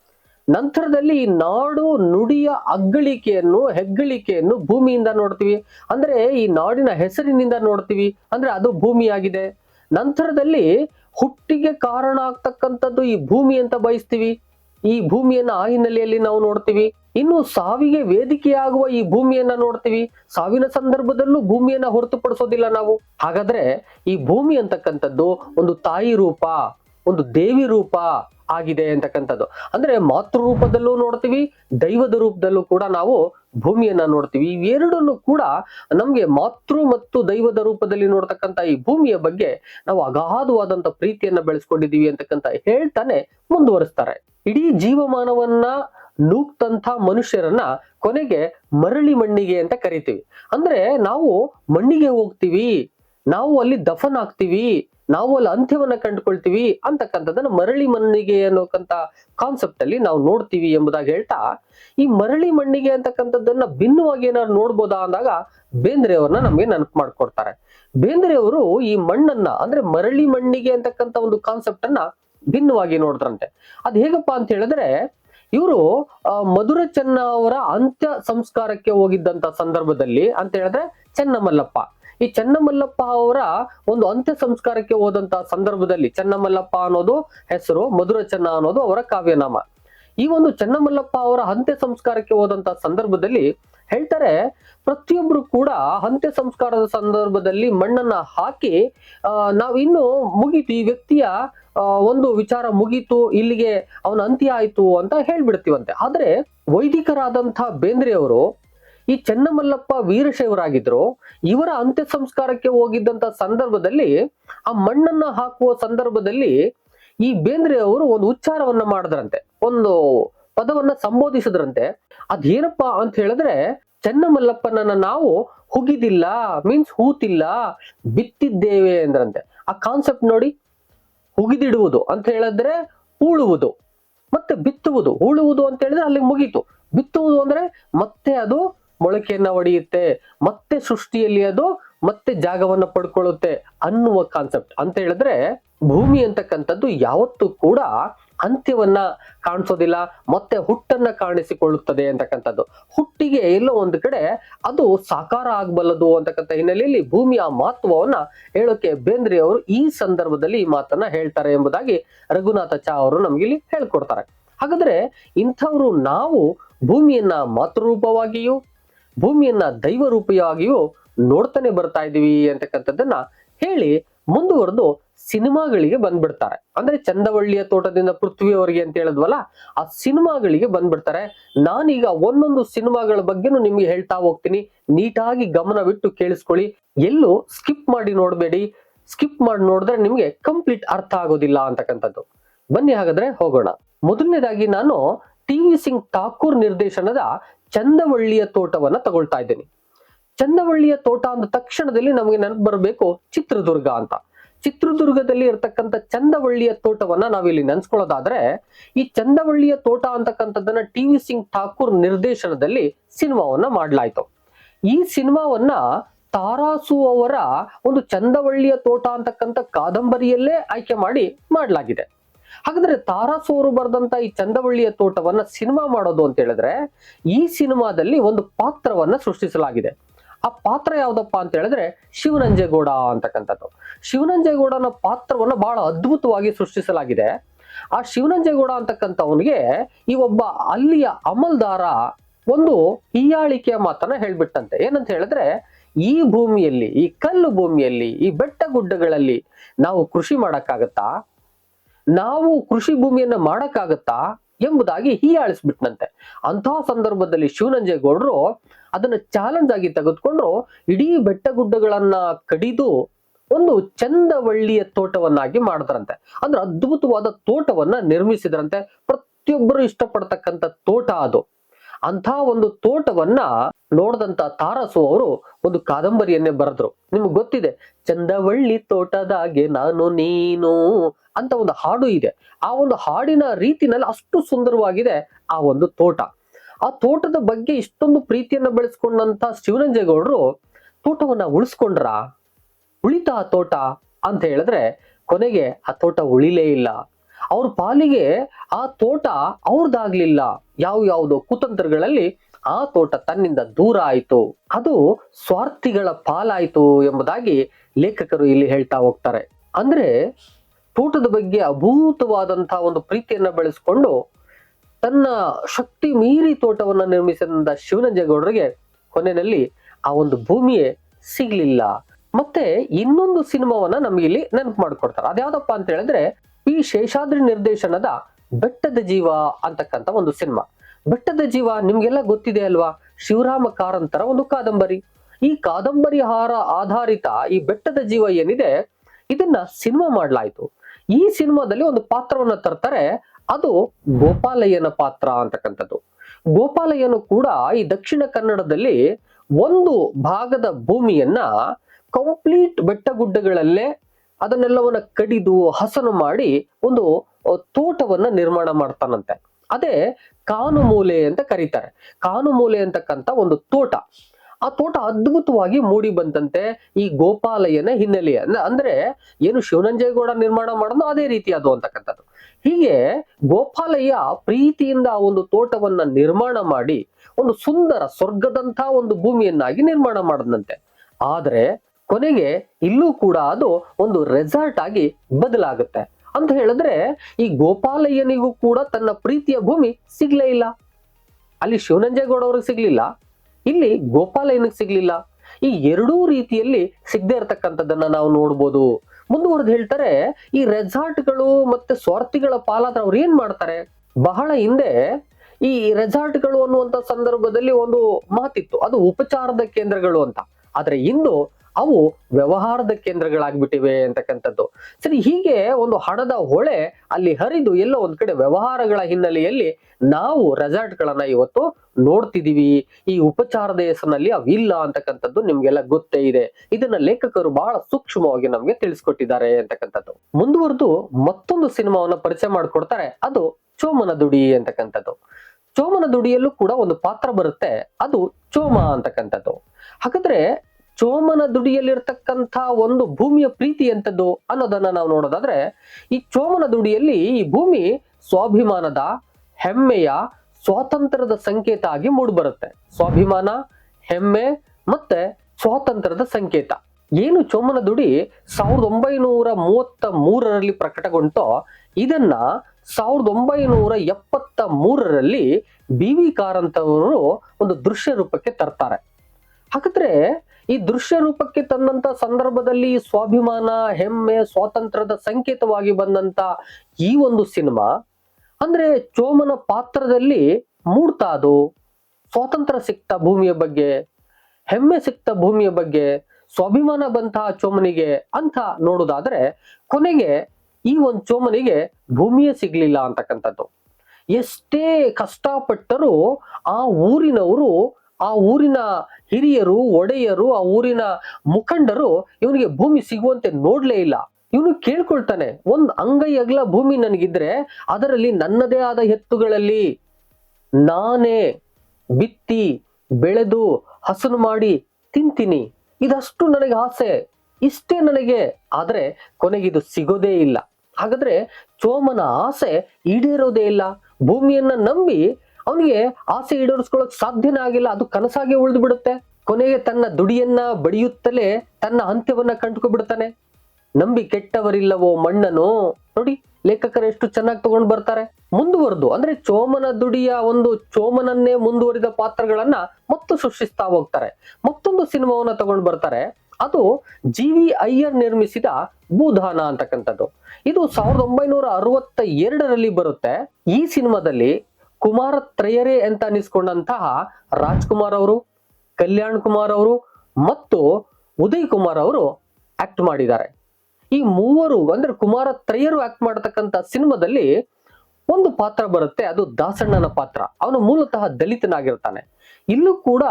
ನಂತರದಲ್ಲಿ ಈ ನಾಡು ನುಡಿಯ ಅಗ್ಗಳಿಕೆಯನ್ನು, ಹೆಗ್ಗಳಿಕೆಯನ್ನು ಭೂಮಿಯಿಂದ ನೋಡ್ತೀವಿ. ಅಂದ್ರೆ ಈ ನಾಡಿನ ಹೆಸರಿನಿಂದ ನೋಡ್ತೀವಿ. ಅಂದ್ರೆ ಅದು ಭೂಮಿಯಾಗಿದೆ. ನಂತರದಲ್ಲಿ ಹುಟ್ಟಿಗೆ ಕಾರಣ ಆಗ್ತಕ್ಕಂಥದ್ದು ಈ ಭೂಮಿ ಅಂತ ಬಯಸ್ತೀವಿ. ಈ ಭೂಮಿಯನ್ನ ಆ ಹಿನ್ನೆಲೆಯಲ್ಲಿ ನಾವು ನೋಡ್ತೀವಿ. ಇನ್ನು ಸಾವಿಗೆ ವೇದಿಕೆಯಾಗುವ ಈ ಭೂಮಿಯನ್ನ ನೋಡ್ತೀವಿ. ಸಾವಿನ ಸಂದರ್ಭದಲ್ಲೂ ಭೂಮಿಯನ್ನ ಹೊರತುಪಡಿಸೋದಿಲ್ಲ ನಾವು. ಹಾಗಾದ್ರೆ ಈ ಭೂಮಿ ಅಂತಕ್ಕಂಥದ್ದು ಒಂದು ತಾಯಿ ರೂಪ, ಒಂದು ದೇವಿ ರೂಪ ಆಗಿದೆ ಅಂತಕ್ಕಂಥದ್ದು. ಅಂದ್ರೆ ಮಾತೃ ರೂಪದಲ್ಲೂ ನೋಡ್ತೀವಿ, ದೈವದ ರೂಪದಲ್ಲೂ ಕೂಡ ನಾವು ಭೂಮಿಯನ್ನ ನೋಡ್ತೀವಿ. ಇವೆರಡನ್ನು ಕೂಡ ನಮ್ಗೆ ಮಾತೃ ಮತ್ತು ದೈವದ ರೂಪದಲ್ಲಿ ನೋಡ್ತಕ್ಕಂಥ ಈ ಭೂಮಿಯ ಬಗ್ಗೆ ನಾವು ಅಗಾಧವಾದಂತ ಪ್ರೀತಿಯನ್ನ ಬೆಳೆಸ್ಕೊಂಡಿದ್ದೀವಿ ಅಂತಕ್ಕಂಥ ಹೇಳ್ತಾನೆ ಮುಂದುವರಿಸ್ತಾರೆ. ಇಡೀ ಜೀವಮಾನವನ್ನ ನೂಕ್ತಂಥ ಮನುಷ್ಯರನ್ನ ಕೊನೆಗೆ ಮರಳಿ ಮಣ್ಣಿಗೆ ಅಂತ ಕರಿತೀವಿ. ಅಂದ್ರೆ ನಾವು ಮಣ್ಣಿಗೆ ಹೋಗ್ತೀವಿ, ನಾವು ಅಲ್ಲಿ ದಫನ್ ಆಗ್ತೀವಿ ನಾವು ಅಲ್ಲಿ ಅಂತ್ಯವನ್ನ ಕಂಡುಕೊಳ್ತೀವಿ ಅಂತಕ್ಕಂಥದ್ದನ್ನ ಮರಳಿ ಮಣ್ಣಿಗೆ ಅನ್ನೋಕಂತ ಕಾನ್ಸೆಪ್ಟ್ ಅಲ್ಲಿ ನಾವು ನೋಡ್ತೀವಿ ಎಂಬುದಾಗಿ ಹೇಳ್ತಾ, ಈ ಮರಳಿ ಮಣ್ಣಿಗೆ ಅಂತಕ್ಕಂಥದ್ದನ್ನ ಭಿನ್ನವಾಗಿ ಏನಾದ್ರು ನೋಡ್ಬೋದಾ ಅಂದಾಗ ಬೇಂದ್ರೆ ಅವ್ರನ್ನ ನಮ್ಗೆ ನೆನಪು ಮಾಡ್ಕೊಡ್ತಾರೆ. ಬೇಂದ್ರೆ ಅವರು ಈ ಮಣ್ಣನ್ನ, ಅಂದ್ರೆ ಮರಳಿ ಮಣ್ಣಿಗೆ ಅಂತಕ್ಕಂಥ ಒಂದು ಕಾನ್ಸೆಪ್ಟ್ ಅನ್ನ ಭಿನ್ನವಾಗಿ ನೋಡಿದ್ರಂತೆ. ಅದ್ ಹೇಗಪ್ಪ ಅಂತ ಹೇಳಿದ್ರೆ, ಇವರು ಮಧುರ ಚೆನ್ನ ಅವರ ಅಂತ್ಯ ಸಂಸ್ಕಾರಕ್ಕೆ ಹೋಗಿದ್ದಂತ ಸಂದರ್ಭದಲ್ಲಿ ಅಂತ ಹೇಳಿದ್ರೆ ಚೆನ್ನಮಲ್ಲಪ್ಪ. ಈ ಚೆನ್ನಮಲ್ಲಪ್ಪ ಅವರ ಒಂದು ಅಂತ್ಯ ಸಂಸ್ಕಾರಕ್ಕೆ ಹೋದಂತ ಸಂದರ್ಭದಲ್ಲಿ ಚೆನ್ನಮಲ್ಲಪ್ಪ ಅನ್ನೋದು ಹೆಸರು, ಮಧುರ ಚೆನ್ನ ಅನ್ನೋದು ಅವರ ಕಾವ್ಯನಾಮ. ಈ ಒಂದು ಚನ್ನಮಲ್ಲಪ್ಪ ಅವರ ಅಂತ್ಯ ಸಂಸ್ಕಾರಕ್ಕೆ ಹೋದಂತ ಸಂದರ್ಭದಲ್ಲಿ ಹೇಳ್ತಾರೆ, ಪ್ರತಿಯೊಬ್ರು ಕೂಡ ಅಂತ್ಯ ಸಂಸ್ಕಾರದ ಸಂದರ್ಭದಲ್ಲಿ ಮಣ್ಣನ್ನ ಹಾಕಿ ನಾವು ಇನ್ನು ಮುಗೀತು, ಈ ವ್ಯಕ್ತಿಯ ಒಂದು ವಿಚಾರ ಮುಗೀತು, ಇಲ್ಲಿಗೆ ಅವನ ಅಂತ್ಯ ಆಯ್ತು ಅಂತ ಹೇಳ್ಬಿಡ್ತೀವಂತೆ. ಆದ್ರೆ ವೈದಿಕರಾದಂಥ ಬೇಂದ್ರೆಯವರು ಈ ಚೆನ್ನಮಲ್ಲಪ್ಪ ವೀರಶೈವರಾಗಿದ್ರು, ಇವರ ಅಂತ್ಯ ಸಂಸ್ಕಾರಕ್ಕೆ ಹೋಗಿದ್ದಂತ ಸಂದರ್ಭದಲ್ಲಿ, ಆ ಮಣ್ಣನ್ನ ಹಾಕುವ ಸಂದರ್ಭದಲ್ಲಿ ಈ ಬೇಂದ್ರೆ ಅವರು ಒಂದು ಉಚ್ಚಾರವನ್ನ ಮಾಡಿದ್ರಂತೆ, ಒಂದು ಪದವನ್ನ ಸಂಬೋಧಿಸಿದ್ರಂತೆ. ಅದೇನಪ್ಪ ಅಂತ ಹೇಳಿದ್ರೆ, ಚೆನ್ನಮಲ್ಲಪ್ಪನನ್ನ ನಾವು ಹುಗಿದಿಲ್ಲ ಮೀನ್ಸ್ ಹೂತಿಲ್ಲ, ಬಿತ್ತಿದ್ದೇವೆ ಅಂದ್ರಂತೆ. ಆ ಕಾನ್ಸೆಪ್ಟ್ ನೋಡಿ, ಹುಗಿದಿಡುವುದು ಅಂತ ಹೇಳಿದ್ರೆ ಹೂಳುವುದು ಮತ್ತೆ ಬಿತ್ತುವುದು. ಹೂಳುವುದು ಅಂತ ಹೇಳಿದ್ರೆ ಅಲ್ಲಿಗೆ ಮುಗೀತು. ಬಿತ್ತುವುದು ಅಂದ್ರೆ ಮತ್ತೆ ಅದು ಮೊಳಕೆಯನ್ನ ಒಡೆಯುತ್ತೆ, ಮತ್ತೆ ಸೃಷ್ಟಿಯಲ್ಲಿ ಅದು, ಮತ್ತೆ ಜಾಗವನ್ನ ಪಡ್ಕೊಳ್ಳುತ್ತೆ ಅನ್ನುವ ಕಾನ್ಸೆಪ್ಟ್ ಅಂತ ಹೇಳಿದ್ರೆ, ಭೂಮಿ ಅಂತಕ್ಕಂಥದ್ದು ಯಾವತ್ತೂ ಕೂಡ ಅಂತ್ಯವನ್ನ ಕಾಣಿಸೋದಿಲ್ಲ, ಮತ್ತೆ ಹುಟ್ಟನ್ನ ಕಾಣಿಸಿಕೊಳ್ಳುತ್ತದೆ ಅಂತಕ್ಕಂಥದ್ದು. ಹುಟ್ಟಿಗೆ ಎಲ್ಲೋ ಒಂದು ಕಡೆ ಅದು ಸಾಕಾರ ಆಗಬಲ್ಲದು ಅಂತಕ್ಕಂಥ ಹಿನ್ನೆಲೆಯಲ್ಲಿ ಭೂಮಿಯ ಮಹತ್ವವನ್ನ ಹೇಳೋಕೆ ಬೇಂದ್ರೆ ಅವರು ಈ ಸಂದರ್ಭದಲ್ಲಿ ಈ ಮಾತನ್ನ ಹೇಳ್ತಾರೆ ಎಂಬುದಾಗಿ ರಘುನಾಥ ಚಾ ಅವರು ನಮ್ಗೆ ಇಲ್ಲಿ ಹೇಳ್ಕೊಡ್ತಾರೆ. ಹಾಗಾದ್ರೆ ಇಂಥವ್ರು ನಾವು ಭೂಮಿಯನ್ನ ಮಾತೃರೂಪವಾಗಿಯೂ ಭೂಮಿಯನ್ನ ದೈವ ರೂಪಿಯಾಗಿಯೂ ನೋಡ್ತಾನೆ ಬರ್ತಾ ಇದೀವಿ ಅಂತಕ್ಕಂಥದ್ದನ್ನ ಹೇಳಿ ಮುಂದುವರೆದು ಸಿನಿಮಾಗಳಿಗೆ ಬಂದ್ಬಿಡ್ತಾರೆ. ಅಂದ್ರೆ ಚಂದವಳ್ಳಿಯ ತೋಟದಿಂದ ಪೃಥ್ವಿಯವರಿಗೆ ಅಂತ ಹೇಳಿದ್ವಲ್ಲ, ಆ ಸಿನಿಮಾಗಳಿಗೆ ಬಂದ್ಬಿಡ್ತಾರೆ. ನಾನೀಗ ಒಂದೊಂದು ಸಿನಿಮಾಗಳ ಬಗ್ಗೆನೂ ನಿಮ್ಗೆ ಹೇಳ್ತಾ ಹೋಗ್ತೀನಿ. ನೀಟಾಗಿ ಗಮನವಿಟ್ಟು ಕೇಳಿಸ್ಕೊಳ್ಳಿ. ಎಲ್ಲೂ ಸ್ಕಿಪ್ ಮಾಡಿ ನೋಡಬೇಡಿ. ಸ್ಕಿಪ್ ಮಾಡಿ ನೋಡಿದ್ರೆ ನಿಮ್ಗೆ ಕಂಪ್ಲೀಟ್ ಅರ್ಥ ಆಗೋದಿಲ್ಲ ಅಂತಕ್ಕಂಥದ್ದು. ಬನ್ನಿ ಹಾಗಾದ್ರೆ ಹೋಗೋಣ. ಮೊದಲನೇದಾಗಿ ನಾನು ಟಿ ವಿ ಸಿಂಗ್ ಠಾಕೂರ್ ನಿರ್ದೇಶನದ ಚಂದವಳ್ಳಿಯ ತೋಟವನ್ನ ತಗೊಳ್ತಾ ಇದ್ದೀನಿ. ಚಂದವಳ್ಳಿಯ ತೋಟ ಅಂದ ತಕ್ಷಣದಲ್ಲಿ ನಮಗೆ ನೆನಪು ಬರಬೇಕು ಚಿತ್ರದುರ್ಗ ಅಂತ. ಚಿತ್ರದುರ್ಗದಲ್ಲಿ ಇರತಕ್ಕಂಥ ಚಂದವಳ್ಳಿಯ ತೋಟವನ್ನ ನಾವಿಲ್ಲಿ ನೆನ್ಸ್ಕೊಳ್ಳೋದಾದ್ರೆ, ಈ ಚಂದವಳ್ಳಿಯ ತೋಟ ಅಂತಕ್ಕಂಥದ್ದನ್ನ ಟಿ ವಿ ಸಿಂಗ್ ಠಾಕೂರ್ ನಿರ್ದೇಶನದಲ್ಲಿ ಸಿನಿಮಾವನ್ನ ಮಾಡ್ಲಾಯ್ತು. ಈ ಸಿನಿಮಾವನ್ನ ತಾರಾಸು ಅವರ ಒಂದು ಚಂದವಳ್ಳಿಯ ತೋಟ ಅಂತಕ್ಕಂಥ ಕಾದಂಬರಿಯಲ್ಲೇ ಆಯ್ಕೆ ಮಾಡಿ ಮಾಡಲಾಗಿದೆ. ಹಾಗಾದ್ರೆ ತಾರಾಸು ಅವರು ಬರೆದಂತ ಈ ಚಂದವಳ್ಳಿಯ ತೋಟವನ್ನ ಸಿನಿಮಾ ಮಾಡೋದು ಅಂತ ಹೇಳಿದ್ರೆ ಈ ಸಿನಿಮಾದಲ್ಲಿ ಒಂದು ಪಾತ್ರವನ್ನ ಸೃಷ್ಟಿಸಲಾಗಿದೆ. ಆ ಪಾತ್ರ ಯಾವ್ದಪ್ಪ ಅಂತ ಹೇಳಿದ್ರೆ ಶಿವನಂಜೇಗೌಡ ಅಂತಕ್ಕಂಥದ್ದು. ಶಿವನಂಜೇಗೌಡನ ಪಾತ್ರವನ್ನ ಬಹಳ ಅದ್ಭುತವಾಗಿ ಸೃಷ್ಟಿಸಲಾಗಿದೆ. ಆ ಶಿವನಂಜೇಗೌಡ ಅಂತಕ್ಕಂಥವನಿಗೆ ಈ ಒಬ್ಬ ಅಲ್ಲಿಯ ಅಮಲ್ದಾರ ಒಂದು ಹೀಯಾಳಿಕೆಯ ಮಾತನ್ನ ಹೇಳ್ಬಿಟ್ಟಂತೆ. ಏನಂತ ಹೇಳಿದ್ರೆ ಈ ಭೂಮಿಯಲ್ಲಿ, ಈ ಕಲ್ಲು ಭೂಮಿಯಲ್ಲಿ, ಈ ಬೆಟ್ಟ ಗುಡ್ಡಗಳಲ್ಲಿ ನಾವು ಕೃಷಿ ಮಾಡಕ್ಕಾಗತ್ತಾ? ನಾವು ಕೃಷಿ ಭೂಮಿಯನ್ನ ಮಾಡಕ್ಕಾಗತ್ತಾ ಎಂಬುದಾಗಿ ಹೀಯಾಳಿಸ್ಬಿಟ್ನಂತೆ. ಅಂತಹ ಸಂದರ್ಭದಲ್ಲಿ ಶಿವನಂಜೇಗೌಡರು ಅದನ್ನ ಚಾಲೆಂಜ್ ಆಗಿ ತೆಗೆದುಕೊಂಡ್ರು, ಇಡೀ ಬೆಟ್ಟ ಗುಡ್ಡಗಳನ್ನ ಕಡಿದು ಒಂದು ಚಂದವಳ್ಳಿಯ ತೋಟವನ್ನಾಗಿ ಮಾಡಿದ್ರಂತೆ. ಅಂದ್ರೆ ಅದ್ಭುತವಾದ ತೋಟವನ್ನ ನಿರ್ಮಿಸಿದ್ರಂತೆ. ಪ್ರತಿಯೊಬ್ಬರು ಇಷ್ಟಪಡ್ತಕ್ಕಂಥ ತೋಟ ಅದು. ಅಂತ ಒಂದು ತೋಟವನ್ನ ನೋಡಿದಂತ ತಾರಸು ಅವರು ಒಂದು ಕಾದಂಬರಿಯನ್ನೇ ಬರೆದ್ರು. ನಿಮ್ಗೆ ಗೊತ್ತಿದೆ, ಚಂದವಳ್ಳಿ ತೋಟದಾಗೆ ನಾನು ನೀನು ಅಂತ ಒಂದು ಹಾಡು ಇದೆ. ಆ ಒಂದು ಹಾಡಿನ ರೀತಿನಲ್ಲಿ ಅಷ್ಟು ಸುಂದರವಾಗಿದೆ ಆ ಒಂದು ತೋಟ. ಆ ತೋಟದ ಬಗ್ಗೆ ಇಷ್ಟೊಂದು ಪ್ರೀತಿಯನ್ನ ಬೆಳೆಸ್ಕೊಂಡಂತ ಶಿವರಂಜೇಗೌಡರು ತೋಟವನ್ನ ಉಳಿಸ್ಕೊಂಡ್ರ? ಉಳಿತಾ ಆ ತೋಟ ಅಂತ ಹೇಳಿದ್ರೆ ಕೊನೆಗೆ ಆ ತೋಟ ಉಳಿಲೇ ಇಲ್ಲ. ಅವ್ರ ಪಾಲಿಗೆ ಆ ತೋಟ ಅವ್ರದ್ದಾಗ್ಲಿಲ್ಲ. ಯಾವ ಯಾವುದೋ ಕುತಂತ್ರಗಳಲ್ಲಿ ಆ ತೋಟ ತನ್ನಿಂದ ದೂರ ಆಯಿತು. ಅದು ಸ್ವಾರ್ಥಿಗಳ ಪಾಲಾಯಿತು ಎಂಬುದಾಗಿ ಲೇಖಕರು ಇಲ್ಲಿ ಹೇಳ್ತಾ ಹೋಗ್ತಾರೆ. ಅಂದ್ರೆ ತೋಟದ ಬಗ್ಗೆ ಅಭೂತವಾದಂತಹ ಒಂದು ಪ್ರೀತಿಯನ್ನ ಬೆಳೆಸ್ಕೊಂಡು ತನ್ನ ಶಕ್ತಿ ಮೀರಿ ತೋಟವನ್ನ ನಿರ್ಮಿಸಿದಂತ ಶಿವನಂಜೇಗೌಡರಿಗೆ ಕೊನೆಯಲ್ಲಿ ಆ ಒಂದು ಭೂಮಿಯೇ ಸಿಗ್ಲಿಲ್ಲ. ಮತ್ತೆ ಇನ್ನೊಂದು ಸಿನಿಮಾವನ್ನ ನಮ್ಗೆ ಇಲ್ಲಿ ನೆನಪು ಮಾಡ್ಕೊಡ್ತಾರೆ. ಅದ್ಯಾವ್ದಪ್ಪ ಅಂತ ಹೇಳಿದ್ರೆ ಪಿ ಶೇಷಾದ್ರಿ ನಿರ್ದೇಶನದ ಬೆಟ್ಟದ ಜೀವ ಅಂತಕ್ಕಂಥ ಒಂದು ಸಿನಿಮಾ. ಬೆಟ್ಟದ ಜೀವ ನಿಮ್ಗೆಲ್ಲ ಗೊತ್ತಿದೆ ಅಲ್ವಾ? ಶಿವರಾಮ ಕಾರಂತರ ಒಂದು ಕಾದಂಬರಿ. ಈ ಕಾದಂಬರಿ ಹಾರ ಆಧಾರಿತ ಈ ಬೆಟ್ಟದ ಜೀವ ಏನಿದೆ, ಇದನ್ನ ಸಿನಿಮಾ ಮಾಡ್ಲಾಯ್ತು. ಈ ಸಿನಿಮಾದಲ್ಲಿ ಒಂದು ಪಾತ್ರವನ್ನ ತರ್ತಾರೆ. ಅದು ಗೋಪಾಲಯ್ಯನ ಪಾತ್ರ ಅಂತಕ್ಕಂಥದ್ದು. ಗೋಪಾಲಯ್ಯನು ಕೂಡ ಈ ದಕ್ಷಿಣ ಕನ್ನಡದಲ್ಲಿ ಒಂದು ಭಾಗದ ಭೂಮಿಯನ್ನ ಕಂಪ್ಲೀಟ್ ಬೆಟ್ಟ ಗುಡ್ಡಗಳಲ್ಲೇ ಅದನ್ನೆಲ್ಲವನ್ನ ಕಡಿದು ಹಸನು ಮಾಡಿ ಒಂದು ತೋಟವನ್ನ ನಿರ್ಮಾಣ ಮಾಡ್ತಾನಂತೆ. ಅದೇ ಕಾನುಮೂಲೆ ಅಂತ ಕರೀತಾರೆ. ಕಾನುಮೂಲೆ ಅಂತಕ್ಕಂಥ ಒಂದು ತೋಟ. ಆ ತೋಟ ಅದ್ಭುತವಾಗಿ ಮೂಡಿ ಬಂತಂತೆ ಈ ಗೋಪಾಲಯ್ಯನ ಹಿನ್ನೆಲೆಯ. ಅಂದ್ರೆ ಏನು ಶಿವನಂಜೇಗೌಡ ನಿರ್ಮಾಣ ಮಾಡೋದು ಅದೇ ರೀತಿ ಅದು ಅಂತಕ್ಕಂಥದ್ದು. ಹೀಗೆ ಗೋಪಾಲಯ್ಯ ಪ್ರೀತಿಯಿಂದ ಆ ಒಂದು ತೋಟವನ್ನ ನಿರ್ಮಾಣ ಮಾಡಿ ಒಂದು ಸುಂದರ ಸ್ವರ್ಗದಂತ ಒಂದು ಭೂಮಿಯನ್ನಾಗಿ ನಿರ್ಮಾಣ ಮಾಡದಂತೆ ಆದ್ರೆ ಕೊನೆಗೆ ಇಲ್ಲೂ ಕೂಡ ಅದು ಒಂದು ರೆಸಾರ್ಟ್ ಆಗಿ ಬದಲಾಗುತ್ತೆ. ಅಂತ ಹೇಳಿದ್ರೆ ಈ ಗೋಪಾಲಯ್ಯನಿಗೂ ಕೂಡ ತನ್ನ ಪ್ರೀತಿಯ ಭೂಮಿ ಸಿಗ್ಲೇ ಇಲ್ಲ. ಅಲ್ಲಿ ಶಿವನಂಜೇಗೌಡ ಅವ್ರಿಗೆ ಸಿಗ್ಲಿಲ್ಲ. ಇಲ್ಲಿ ಗೋಪಾಲ ಏನಕ್ಕೆ ಸಿಗ್ಲಿಲ್ಲ? ಈ ಎರಡೂ ರೀತಿಯಲ್ಲಿ ಸಿಗದೆ ಇರತಕ್ಕಂಥದ್ದನ್ನ ನಾವು ನೋಡ್ಬೋದು. ಮುಂದುವರೆದು ಹೇಳ್ತಾರೆ, ಈ ರೆಸಾರ್ಟ್ಗಳು ಮತ್ತೆ ಸ್ವಾರ್ಥಿಗಳ ಪಾಲಾದ್ರೆ ಅವ್ರು ಏನ್ ಮಾಡ್ತಾರೆ? ಬಹಳ ಹಿಂದೆ ಈ ರೆಸಾರ್ಟ್ಗಳು ಅನ್ನುವಂತ ಸಂದರ್ಭದಲ್ಲಿ ಒಂದು ಮಾತಿತ್ತು ಅದು ಉಪಚಾರದ ಕೇಂದ್ರಗಳು ಅಂತ. ಆದ್ರೆ ಇಂದು ಅವು ವ್ಯವಹಾರದ ಕೇಂದ್ರಗಳಾಗ್ಬಿಟ್ಟಿವೆ ಅಂತಕ್ಕಂಥದ್ದು. ಸರಿ, ಹೀಗೆ ಒಂದು ಹಣದ ಹೊಳೆ ಅಲ್ಲಿ ಹರಿದು ಎಲ್ಲೋ ಒಂದ್ ಕಡೆ ವ್ಯವಹಾರಗಳ ಹಿನ್ನೆಲೆಯಲ್ಲಿ ನಾವು ರೆಸಾರ್ಟ್ ಗಳನ್ನ ಇವತ್ತು ನೋಡ್ತಿದೀವಿ. ಈ ಉಪಚಾರದ ಹೆಸರಿನಲ್ಲಿ ಅವಿಲ್ಲ ಅಂತಕ್ಕಂಥದ್ದು ನಿಮ್ಗೆಲ್ಲ ಗೊತ್ತೇ ಇದೆ. ಇದನ್ನ ಲೇಖಕರು ಬಹಳ ಸೂಕ್ಷ್ಮವಾಗಿ ನಮ್ಗೆ ತಿಳಿಸ್ಕೊಟ್ಟಿದ್ದಾರೆ ಅಂತಕ್ಕಂಥದ್ದು. ಮುಂದುವರೆದು ಮತ್ತೊಂದು ಸಿನಿಮಾವನ್ನ ಪರಿಚಯ ಮಾಡಿಕೊಡ್ತಾರೆ. ಅದು ಚೋಮನ ದುಡಿ ಅಂತಕ್ಕಂಥದ್ದು. ಚೋಮನ ದುಡಿಯಲ್ಲೂ ಕೂಡ ಒಂದು ಪಾತ್ರ ಬರುತ್ತೆ. ಅದು ಚೋಮ ಅಂತಕ್ಕಂಥದ್ದು. ಹಾಗಾದ್ರೆ ಚೋಮನ ದುಡಿಯಲ್ಲಿರ್ತಕ್ಕಂಥ ಒಂದು ಭೂಮಿಯ ಪ್ರೀತಿ ಎಂಥದ್ದು ಅನ್ನೋದನ್ನ ನಾವು ನೋಡೋದಾದ್ರೆ, ಈ ಚೋಮನ ದುಡಿಯಲ್ಲಿ ಈ ಭೂಮಿ ಸ್ವಾಭಿಮಾನದ ಹೆಮ್ಮೆಯ ಸ್ವಾತಂತ್ರ್ಯದ ಸಂಕೇತ ಆಗಿ ಮೂಡಿಬರುತ್ತೆ. ಸ್ವಾಭಿಮಾನ, ಹೆಮ್ಮೆ ಮತ್ತೆ ಸ್ವಾತಂತ್ರ್ಯದ ಸಂಕೇತ. ಏನು ಚೋಮನ ದುಡಿ ಸಾವಿರದ ಒಂಬೈನೂರ ಮೂವತ್ತ ಮೂರರಲ್ಲಿ ಪ್ರಕಟಗೊಂಡೋ ಇದನ್ನ ಸಾವಿರದ ಒಂಬೈನೂರ ಎಪ್ಪತ್ತ ಮೂರರಲ್ಲಿ ಬಿ ವಿ ಕಾರಂತವರು ಒಂದು ದೃಶ್ಯ ರೂಪಕ್ಕೆ ತರ್ತಾರೆ. ಹಾಗಾದ್ರೆ ಈ ದೃಶ್ಯ ರೂಪಕ್ಕೆ ತಂದಂತ ಸಂದರ್ಭದಲ್ಲಿ ಸ್ವಾಭಿಮಾನ, ಹೆಮ್ಮೆ, ಸ್ವಾತಂತ್ರ್ಯದ ಸಂಕೇತವಾಗಿ ಬಂದಂತ ಈ ಒಂದು ಸಿನಿಮಾ, ಅಂದ್ರೆ ಚೋಮನ ಪಾತ್ರದಲ್ಲಿ ಮೂಡ್ತಾ ಅದು. ಸ್ವಾತಂತ್ರ್ಯ ಸಿಕ್ತ ಭೂಮಿಯ ಬಗ್ಗೆ, ಹೆಮ್ಮೆ ಸಿಕ್ತ ಭೂಮಿಯ ಬಗ್ಗೆ, ಸ್ವಾಭಿಮಾನ ಬಂತಹ ಚೋಮನಿಗೆ ಅಂತ ನೋಡೋದಾದ್ರೆ ಕೊನೆಗೆ ಈ ಒಂದು ಚೋಮನಿಗೆ ಭೂಮಿಯೇ ಸಿಗ್ಲಿಲ್ಲ ಅಂತಕ್ಕಂಥದ್ದು. ಎಷ್ಟೇ ಕಷ್ಟಪಟ್ಟರೂ ಆ ಊರಿನವರು ಆ ಊರಿನ ಹಿರಿಯರು, ಒಡೆಯರು, ಆ ಊರಿನ ಮುಖಂಡರು ಇವನಿಗೆ ಭೂಮಿ ಸಿಗುವಂತೆ ನೋಡ್ಲೇ ಇಲ್ಲ. ಇವನು ಕೇಳ್ಕೊಳ್ತಾನೆ, ಒಂದ್ ಅಂಗೈ ಅಗಲ ಭೂಮಿ ನನಗಿದ್ರೆ ಅದರಲ್ಲಿ ನನ್ನದೇ ಆದ ಎತ್ತುಗಳಲ್ಲಿ ನಾನೇ ಬಿತ್ತಿ, ಬೆಳೆದು, ಹಸನು ಮಾಡಿ ತಿಂತೀನಿ. ಇದಷ್ಟು ನನಗೆ ಆಸೆ, ಇಷ್ಟೇ ನನಗೆ. ಆದರೆ ಕೊನೆಗಿದು ಸಿಗೋದೇ ಇಲ್ಲ. ಹಾಗಾದ್ರೆ ಚೋಮನ ಆಸೆ ಈಡೇರೋದೇ ಇಲ್ಲ. ಭೂಮಿಯನ್ನ ನಂಬಿ ಅವನಿಗೆ ಆಸೆ ಈಡೇರಿಸ್ಕೊಳ್ಳೋಕ್ ಸಾಧ್ಯನೇ ಆಗಿಲ್ಲ. ಅದು ಕನಸಾಗಿ ಉಳಿದು ಬಿಡುತ್ತೆ. ಕೊನೆಗೆ ತನ್ನ ದುಡಿಯನ್ನ ಬಡಿಯುತ್ತಲೇ ತನ್ನ ಅಂತ್ಯವನ್ನ ಕಂಡುಕೊಂಡ್ಬಿಡ್ತಾನೆ. ನಂಬಿ ಕೆಟ್ಟವರಿಲ್ಲವೋ ಮಣ್ಣನು? ನೋಡಿ, ಲೇಖಕರು ಎಷ್ಟು ಚೆನ್ನಾಗಿ ತಗೊಂಡ್ ಬರ್ತಾರೆ. ಮುಂದುವರೆದು. ಅಂದ್ರೆ ಚೋಮನ ದುಡಿಯ ಒಂದು ಚೋಮನನ್ನೇ ಮುಂದುವರಿದ ಪಾತ್ರಗಳನ್ನ ಮತ್ತು ಸೃಷ್ಟಿಸ್ತಾ ಹೋಗ್ತಾರೆ. ಮತ್ತೊಂದು ಸಿನಿಮಾವನ್ನ ತಗೊಂಡ್ ಬರ್ತಾರೆ. ಅದು ಜಿ ವಿ ಅಯ್ಯರ್ ನಿರ್ಮಿಸಿದ ಭೂದಾನ ಅಂತಕ್ಕಂಥದ್ದು. ಇದು ಸಾವಿರದ ಒಂಬೈನೂರ ಅರವತ್ತ ಎರಡರಲ್ಲಿ ಬರುತ್ತೆ. ಈ ಸಿನಿಮಾದಲ್ಲಿ ಕುಮಾರ ತ್ರಯರೇ ಅಂತ ಅನಿಸ್ಕೊಂಡಂತಹ ರಾಜ್ಕುಮಾರ್ ಅವರು, ಕಲ್ಯಾಣ್ ಕುಮಾರ್ ಅವರು ಮತ್ತು ಉದಯ್ ಕುಮಾರ್ ಅವರು ಆಕ್ಟ್ ಮಾಡಿದ್ದಾರೆ. ಈ ಮೂವರು ಅಂದ್ರೆ ಕುಮಾರ ತ್ರಯರು ಆಕ್ಟ್ ಮಾಡತಕ್ಕಂತ ಸಿನಿಮಾದಲ್ಲಿ ಒಂದು ಪಾತ್ರ ಬರುತ್ತೆ, ಅದು ದಾಸಣ್ಣನ ಪಾತ್ರ. ಅವನು ಮೂಲತಃ ದಲಿತನಾಗಿರ್ತಾನೆ. ಇಲ್ಲೂ ಕೂಡ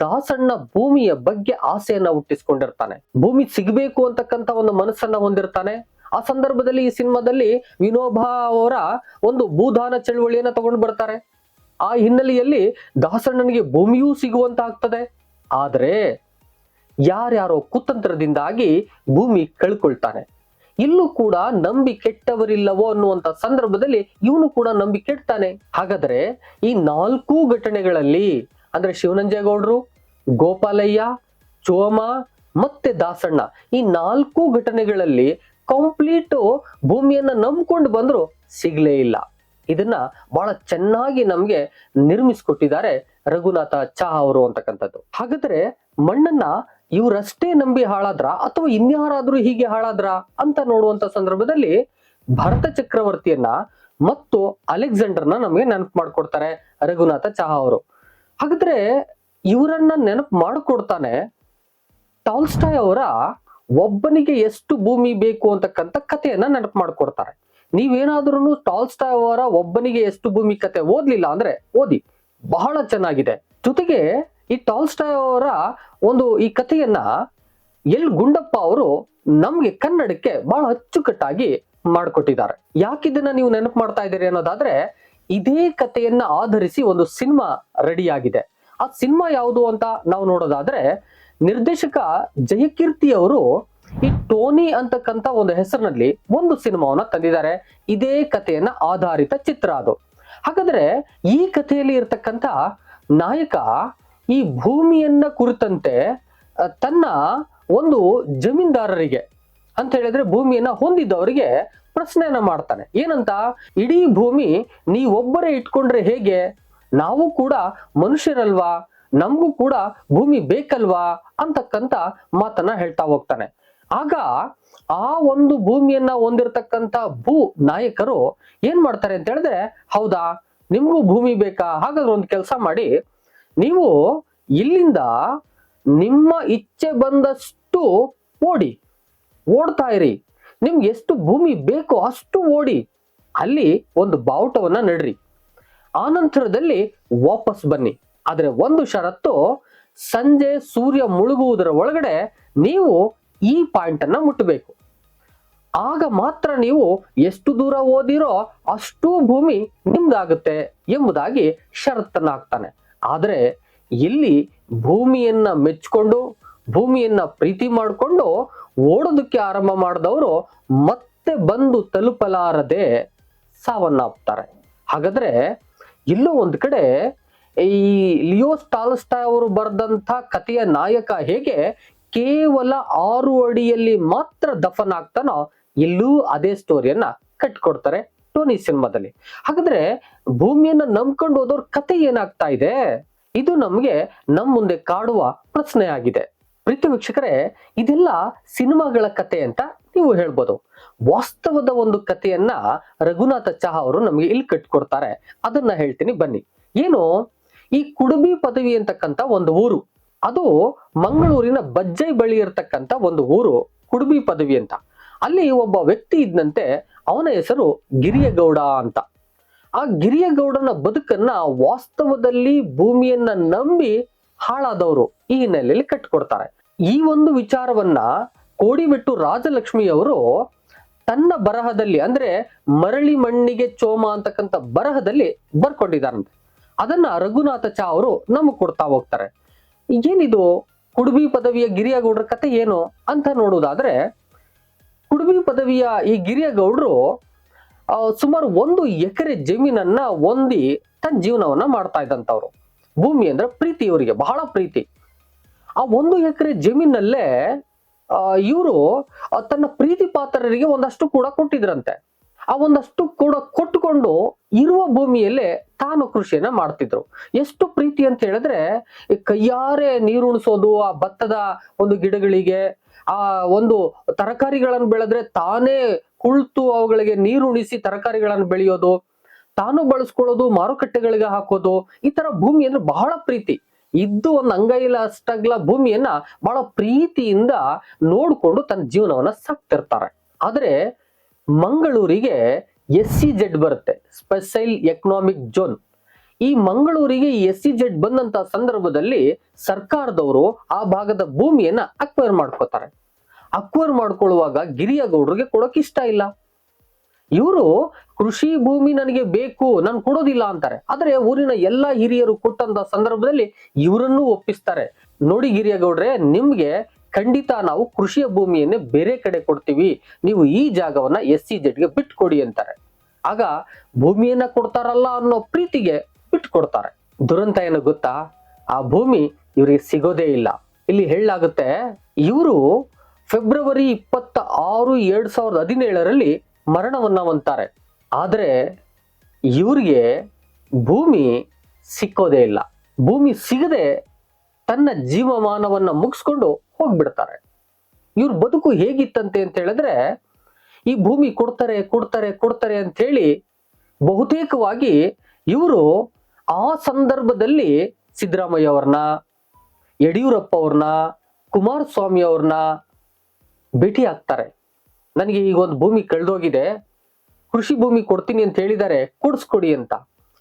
ದಾಸಣ್ಣ ಭೂಮಿಯ ಬಗ್ಗೆ ಆಸೆಯನ್ನ ಹುಟ್ಟಿಸ್ಕೊಂಡಿರ್ತಾನೆ. ಭೂಮಿ ಸಿಗಬೇಕು ಅಂತಕ್ಕಂತ ಒಂದು ಮನಸ್ಸನ್ನ ಹೊಂದಿರ್ತಾನೆ. ಆ ಸಂದರ್ಭದಲ್ಲಿ ಈ ಸಿನಿಮಾದಲ್ಲಿ ವಿನೋಬಾ ಅವರ ಒಂದು ಭೂದಾನ ಚಳುವಳಿಯನ್ನ ತಗೊಂಡು ಬರ್ತಾರೆ. ಆ ಹಿನ್ನೆಲೆಯಲ್ಲಿ ದಾಸಣ್ಣನಿಗೆ ಭೂಮಿಯೂ ಸಿಗುವಂತ ಆಗ್ತದೆ ಆದ್ರೆ ಯಾರ್ಯಾರೋ ಕುತಂತ್ರದಿಂದಾಗಿ ಭೂಮಿ ಕಳ್ಕೊಳ್ತಾನೆ. ಇಲ್ಲೂ ಕೂಡ ನಂಬಿ ಕೆಟ್ಟವರಿಲ್ಲವೋ ಅನ್ನುವಂತ ಸಂದರ್ಭದಲ್ಲಿ ಇವನು ಕೂಡ ನಂಬಿ ಕೆಡ್ತಾನೆ. ಹಾಗಾದ್ರೆ ಈ ನಾಲ್ಕು ಘಟನೆಗಳಲ್ಲಿ ಅಂದ್ರೆ ಶಿವನಂಜೇಗೌಡರು, ಗೋಪಾಲಯ್ಯ, ಚೋಮ ಮತ್ತೆ ದಾಸಣ್ಣ ಈ ನಾಲ್ಕು ಘಟನೆಗಳಲ್ಲಿ ಕಂಪ್ಲೀಟ್ ಭೂಮಿಯನ್ನ ನಂಬ್ಕೊಂಡು ಬಂದರೂ ಸಿಗಲೇ ಇಲ್ಲ. ಇದನ್ನ ಬಹಳ ಚೆನ್ನಾಗಿ ನಮ್ಗೆ ನಿರ್ಮಿಸ್ಕೊಟ್ಟಿದ್ದಾರೆ ರಘುನಾಥ ಚಾ ಅವರು ಅಂತಕ್ಕಂಥದ್ದು. ಹಾಗಾದ್ರೆ ಮಣ್ಣನ್ನ ಇವರಷ್ಟೇ ನಂಬಿ ಹಾಳಾದ್ರ ಅಥವಾ ಇನ್ಯಾರಾದ್ರೂ ಹೀಗೆ ಹಾಳಾದ್ರ ಅಂತ ನೋಡುವಂತ ಸಂದರ್ಭದಲ್ಲಿ ಭರತ ಚಕ್ರವರ್ತಿಯನ್ನ ಮತ್ತು ಅಲೆಕ್ಸಾಂಡರ್ನ ನಮಗೆ ನೆನಪು ಮಾಡ್ಕೊಡ್ತಾರೆ ರಘುನಾಥ ಚಹಾ ಅವರು. ಹಾಗಾದ್ರೆ ಇವರನ್ನ ನೆನಪು ಮಾಡಿಕೊಡ್ತಾನೆ ಟಾಲ್ಸ್ಟಾಯ್ ಅವರ ಒಬ್ಬನಿಗೆ ಎಷ್ಟು ಭೂಮಿ ಬೇಕು ಅಂತಕ್ಕಂಥ ಕಥೆಯನ್ನ ನೆನಪು ಮಾಡ್ಕೊಡ್ತಾರೆ. ನೀವೇನಾದ್ರೂ ಟಾಲ್ಸ್ಟಾ ಅವರ ಒಬ್ಬನಿಗೆ ಎಷ್ಟು ಭೂಮಿ ಕತೆ ಓದ್ಲಿಲ್ಲ ಅಂದ್ರೆ ಓದಿ, ಬಹಳ ಚೆನ್ನಾಗಿದೆ. ಜೊತೆಗೆ ಈ ಟಾಲ್ಸ್ಟಾ ಅವರ ಒಂದು ಈ ಕಥೆಯನ್ನ ಎಲ್ ಗುಂಡಪ್ಪ ಅವರು ನಮ್ಗೆ ಕನ್ನಡಕ್ಕೆ ಬಹಳ ಅಚ್ಚುಕಟ್ಟಾಗಿ ಮಾಡ್ಕೊಟ್ಟಿದ್ದಾರೆ. ಯಾಕಿದನ್ನ ನೀವು ನೆನಪು ಮಾಡ್ತಾ ಇದ್ದೀರಿ ಅನ್ನೋದಾದ್ರೆ, ಇದೇ ಕಥೆಯನ್ನ ಆಧರಿಸಿ ಒಂದು ಸಿನಿಮಾ ರೆಡಿ ಆಗಿದೆ. ಆ ಸಿನಿಮಾ ಯಾವುದು ಅಂತ ನಾವು ನೋಡೋದಾದ್ರೆ ನಿರ್ದೇಶಕ ಜಯಕೀರ್ತಿ ಅವರು ಈ ಟೋನಿ ಅಂತಕ್ಕಂತ ಒಂದು ಹೆಸರಿನಲ್ಲಿ ಒಂದು ಸಿನಿಮಾವನ್ನ ತಂದಿದ್ದಾರೆ. ಇದೇ ಕಥೆಯನ್ನ ಆಧಾರಿತ ಚಿತ್ರ ಅದು. ಹಾಗಾದ್ರೆ ಈ ಕಥೆಯಲ್ಲಿ ಇರ್ತಕ್ಕಂತ ನಾಯಕ ಈ ಭೂಮಿಯನ್ನ ಕುರಿತಂತೆ ತನ್ನ ಒಂದು ಜಮೀನ್ದಾರರಿಗೆ ಅಂತ ಹೇಳಿದ್ರೆ ಭೂಮಿಯನ್ನ ಹೊಂದಿದ್ದವರಿಗೆ ಪ್ರಶ್ನೆಯನ್ನ ಮಾಡ್ತಾನೆ. ಏನಂತ? ಇಡೀ ಭೂಮಿ ನೀವೊಬ್ಬರೇ ಇಟ್ಕೊಂಡ್ರೆ ಹೇಗೆ? ನಾವು ಕೂಡ ಮನುಷ್ಯರಲ್ವಾ? ನಮಗೂ ಕೂಡ ಭೂಮಿ ಬೇಕಲ್ವಾ ಅಂತಕ್ಕಂತ ಮಾತನ್ನ ಹೇಳ್ತಾ ಹೋಗ್ತಾನೆ. ಆಗ ಆ ಒಂದು ಭೂಮಿಯನ್ನ ಹೊಂದಿರತಕ್ಕಂತ ಭೂ ನಾಯಕರು ಏನ್ ಮಾಡ್ತಾರೆ ಅಂತ ಹೇಳಿದ್ರೆ, ಹೌದಾ, ನಿಮ್ಗೂ ಭೂಮಿ ಬೇಕಾ? ಹಾಗಾದ್ರೆ ಒಂದು ಕೆಲಸ ಮಾಡಿ, ನೀವು ಇಲ್ಲಿಂದ ನಿಮ್ಮ ಇಚ್ಛೆ ಬಂದಷ್ಟು ಓಡಿ, ಓಡ್ತಾ ಇರಿ. ನಿಮ್ಗೆ ಎಷ್ಟು ಭೂಮಿ ಬೇಕೋ ಅಷ್ಟು ಓಡಿ, ಅಲ್ಲಿ ಒಂದು ಬಾವುಟವನ್ನ ನಡ್ರಿ. ನಂತರದಲ್ಲಿ ವಾಪಸ್ ಬನ್ನಿ. ಆದ್ರೆ ಒಂದು ಷರತ್ತು ಸಂಜೆ ಸೂರ್ಯ ಮುಳುಗುವುದರ ಒಳಗಡೆ ನೀವು ಈ ಪಾಯಿಂಟ್ ಅನ್ನ ಮುಟ್ಟಬೇಕು ಆಗ ಮಾತ್ರ ನೀವು ಎಷ್ಟು ದೂರ ಓದಿರೋ ಅಷ್ಟು ಭೂಮಿ ನಿಮ್ದಾಗುತ್ತೆ ಎಂಬುದಾಗಿ ಷರತ್ತನ್ನ ಹಾಕ್ತಾನೆ ಆದ್ರೆ ಇಲ್ಲಿ ಭೂಮಿಯನ್ನ ಮೆಚ್ಕೊಂಡು, ಭೂಮಿಯನ್ನ ಪ್ರೀತಿ ಮಾಡಿಕೊಂಡು ಓಡೋದಕ್ಕೆ ಆರಂಭ ಮಾಡಿದವರು ಮತ್ತೆ ಬಂದು ತಲುಪಲಾರದೆ ಸಾವನ್ನಪ್ತಾರೆ. ಹಾಗಾದ್ರೆ ಇಲ್ಲೂ ಒಂದು ಕಡೆ ಈ ಲಿಯೋ ಟಾಲ್ಸ್ಟಾಯ್ ಅವರು ಬರೆದಂತ ಕಥೆಯ ನಾಯಕ ಹೇಗೆ ಕೇವಲ ಆರು ಅಡಿಯಲ್ಲಿ ಮಾತ್ರ ದಫನ್ ಆಗ್ತಾನೋ ಇಲ್ಲೂ ಅದೇ ಸ್ಟೋರಿಯನ್ನ ಕಟ್ಕೊಡ್ತಾರೆ ಟೋನಿ ಸಿನಿಮಾದಲ್ಲಿ. ಹಾಗಾದ್ರೆ ಭೂಮಿಯನ್ನ ನಂಬ್ಕೊಂಡು ಹೋದವ್ರ ಕತೆ ಏನಾಗ್ತಾ ಇದೆ? ಇದು ನಮ್ಗೆ ನಮ್ ಮುಂದೆ ಕಾಡುವ ಪ್ರಶ್ನೆ ಆಗಿದೆ. ಪ್ರೀತಿ ವೀಕ್ಷಕರೇ, ಇದೆಲ್ಲ ಸಿನಿಮಾಗಳ ಕತೆ ಅಂತ ನೀವು ಹೇಳ್ಬೋದು. ವಾಸ್ತವದ ಒಂದು ಕಥೆಯನ್ನ ರಘುನಾಥ ಚಹಾ ಅವರು ನಮ್ಗೆ ಇಲ್ಲಿ ಕಟ್ಕೊಡ್ತಾರೆ. ಅದನ್ನ ಹೇಳ್ತೀನಿ ಬನ್ನಿ. ಏನು? ಈ ಕುಡುಬಿ ಪದವಿ ಅಂತಕ್ಕಂಥ ಒಂದು ಊರು. ಅದು ಮಂಗಳೂರಿನ ಬಜ್ಜೈ ಬಳಿ ಇರತಕ್ಕಂತ ಒಂದು ಊರು, ಕುಡುಬಿ ಪದವಿ ಅಂತ. ಅಲ್ಲಿ ಒಬ್ಬ ವ್ಯಕ್ತಿ ಇದ್ದಂತೆ ಅವನ ಹೆಸರು ಗಿರಿಯಗೌಡ ಅಂತ. ಆ ಗಿರಿಯಗೌಡನ ಬದುಕನ್ನ ವಾಸ್ತವದಲ್ಲಿ ಭೂಮಿಯನ್ನ ನಂಬಿ ಹಾಳಾದವರು ಈ ಹಿನ್ನೆಲೆಯಲ್ಲಿ ಕಟ್ಟಿಕೊಡ್ತಾರೆ. ಈ ಒಂದು ವಿಚಾರವನ್ನ ಕೋಡಿಬೆಟ್ಟು ರಾಜಲಕ್ಷ್ಮಿಯವರು ತನ್ನ ಬರಹದಲ್ಲಿ, ಅಂದ್ರೆ ಮರಳಿ ಮಣ್ಣಿಗೆ ಚೋಮ ಅಂತಕ್ಕಂಥ ಬರಹದಲ್ಲಿ ಬರ್ಕೊಂಡಿದ್ದಾರಂತೆ. ಅದನ್ನ ರಘುನಾಥ ಚಾ ಅವರು ನಮಗೆ ಕೊಡ್ತಾ ಹೋಗ್ತಾರೆ. ಏನಿದು? ಕುಡುಬಿ ಪದವಿಯ ಗಿರಿಯಗೌಡರ ಕತೆ ಏನು ಅಂತ ನೋಡೋದಾದ್ರೆ, ಕುಡುಬಿ ಪದವಿಯ ಈ ಗಿರಿಯಗೌಡರು ಸುಮಾರು ಒಂದು ಎಕರೆ ಜಮೀನನ್ನ ಹೊಂದಿ ತನ್ನ ಜೀವನವನ್ನ ಮಾಡ್ತಾ ಇದ್ದಂಥವ್ರು ಭೂಮಿ ಅಂದ್ರೆ ಪ್ರೀತಿ ಇವರಿಗೆ ಬಹಳ ಪ್ರೀತಿ. ಆ ಒಂದು ಎಕರೆ ಜಮೀನಲ್ಲೇ ಇವರು ತನ್ನ ಪ್ರೀತಿ ಪಾತ್ರರಿಗೆ ಒಂದಷ್ಟು ಕೂಡ ಕೊಟ್ಟಿದ್ರಂತೆ. ಆ ಒಂದಷ್ಟು ಕೂಡ ಕೊಟ್ಟುಕೊಂಡು ಇರುವ ಭೂಮಿಯಲ್ಲೇ ತಾನು ಕೃಷಿಯನ್ನ ಮಾಡ್ತಿದ್ರು. ಎಷ್ಟು ಪ್ರೀತಿ ಅಂತ ಹೇಳಿದ್ರೆ ಕೈಯಾರೆ ನೀರುಣಿಸೋದು, ಆ ಭತ್ತದ ಒಂದು ಗಿಡಗಳಿಗೆ, ಆ ಒಂದು ತರಕಾರಿಗಳನ್ನು ಬೆಳೆದ್ರೆ ತಾನೇ ಕುಳಿತು ಅವುಗಳಿಗೆ ನೀರುಣಿಸಿ ತರಕಾರಿಗಳನ್ನು ಬೆಳೆಯೋದು, ತಾನು ಬಳಸ್ಕೊಳ್ಳೋದು, ಮಾರುಕಟ್ಟೆಗಳಿಗೆ ಹಾಕೋದು, ಈ ತರ ಭೂಮಿ ಅಂದ್ರೆ ಬಹಳ ಪ್ರೀತಿ. ಇದ್ದು ಒಂದು ಅಂಗೈಲ ಅಷ್ಟಗ್ಲ ಭೂಮಿಯನ್ನ ಬಹಳ ಪ್ರೀತಿಯಿಂದ ನೋಡ್ಕೊಂಡು ತನ್ನ ಜೀವನವನ್ನ ಸಾಕ್ತಿರ್ತಾರೆ. ಆದ್ರೆ ಮಂಗಳೂರಿಗೆ ಎಸ್ ಸಿ ಜೆಡ್ ಬರುತ್ತೆ ಸ್ಪೆಷಲ್ ಎಕನಾಮಿಕ್ ಜೋನ್ ಈ ಮಂಗಳೂರಿಗೆ ಎಸ್ ಸಿ ಜೆಡ್ ಬಂದಂತ ಸಂದರ್ಭದಲ್ಲಿ ಸರ್ಕಾರದವರು ಆ ಭಾಗದ ಭೂಮಿಯನ್ನ ಅಕ್ವೈರ್ ಮಾಡ್ಕೋತಾರೆ. ಅಕ್ವೈರ್ ಮಾಡ್ಕೊಳ್ಳುವಾಗ ಗಿರಿಯ ಗೌಡ್ರಿಗೆ ಕೊಡೋಕ್ ಇಷ್ಟ ಇಲ್ಲ. ಇವರು, ಕೃಷಿ ಭೂಮಿ ನನಗೆ ಬೇಕು, ನಾನು ಕೊಡೋದಿಲ್ಲ ಅಂತಾರೆ. ಆದ್ರೆ ಊರಿನ ಎಲ್ಲಾ ಹಿರಿಯರು ಕೊಟ್ಟಂತ ಸಂದರ್ಭದಲ್ಲಿ ಇವರನ್ನು ಒಪ್ಪಿಸ್ತಾರೆ. ನೋಡಿ ಗಿರಿಯ ಗೌಡ್ರೆ ನಿಮ್ಗೆ ಖಂಡಿತ ನಾವು ಕೃಷಿಯ ಭೂಮಿಯನ್ನೇ ಬೇರೆ ಕಡೆ ಕೊಡ್ತೀವಿ. ನೀವು ಈ ಜಾಗವನ್ನ ಎಸ್ ಸಿ ಜೆಡ್ಗೆ ಬಿಟ್ಕೊಡಿ ಅಂತಾರೆ. ಆಗ ಭೂಮಿಯನ್ನ ಕೊಡ್ತಾರಲ್ಲ ಅನ್ನೋ ಪ್ರೀತಿಗೆ ಬಿಟ್ಕೊಡ್ತಾರೆ. ದುರಂತ ಏನು ಗೊತ್ತಾ? ಆ ಭೂಮಿ ಇವರಿಗೆ ಸಿಗೋದೇ ಇಲ್ಲ. ಇಲ್ಲಿ ಹೇಳಲಾಗುತ್ತೆ, ಇವರು ಫೆಬ್ರವರಿ ಇಪ್ಪತ್ತ ಆರು ಎರಡ್ ಸಾವಿರದ ಹದಿನೇಳರಲ್ಲಿ ಮರಣವನ್ನ ಹೊಂತಾರೆ ಆದ್ರೆ ಇವ್ರಿಗೆ ಭೂಮಿ ಸಿಕ್ಕೋದೇ ಇಲ್ಲ. ಭೂಮಿ ಸಿಗದೆ ತನ್ನ ಜೀವಮಾನವನ್ನ ಮುಗಿಸ್ಕೊಂಡು ಹೋಗ್ಬಿಡ್ತಾರೆ. ಇವ್ರ ಬದುಕು ಹೇಗಿತ್ತಂತೆ ಅಂತ ಹೇಳಿದ್ರೆ, ಈ ಭೂಮಿ ಕೊಡ್ತಾರೆ ಕೊಡ್ತಾರೆ ಕೊಡ್ತಾರೆ ಅಂತ ಹೇಳಿ ಬಹುತೇಕವಾಗಿ ಇವರು ಆ ಸಂದರ್ಭದಲ್ಲಿ ಸಿದ್ದರಾಮಯ್ಯ ಅವ್ರನ್ನ, ಯಡಿಯೂರಪ್ಪ ಅವ್ರನ್ನ, ಕುಮಾರಸ್ವಾಮಿ ಅವ್ರನ್ನ ಭೇಟಿ ಆಗ್ತಾರೆ. ನನಗೆ ಈಗ ಒಂದು ಭೂಮಿ ಕಳೆದೋಗಿದೆ, ಕೃಷಿ ಭೂಮಿ ಕೊಡ್ತೀನಿ ಅಂತ ಹೇಳಿದ್ದಾರೆ, ಕೊಡಿಸ್ಕೊಡಿ ಅಂತ.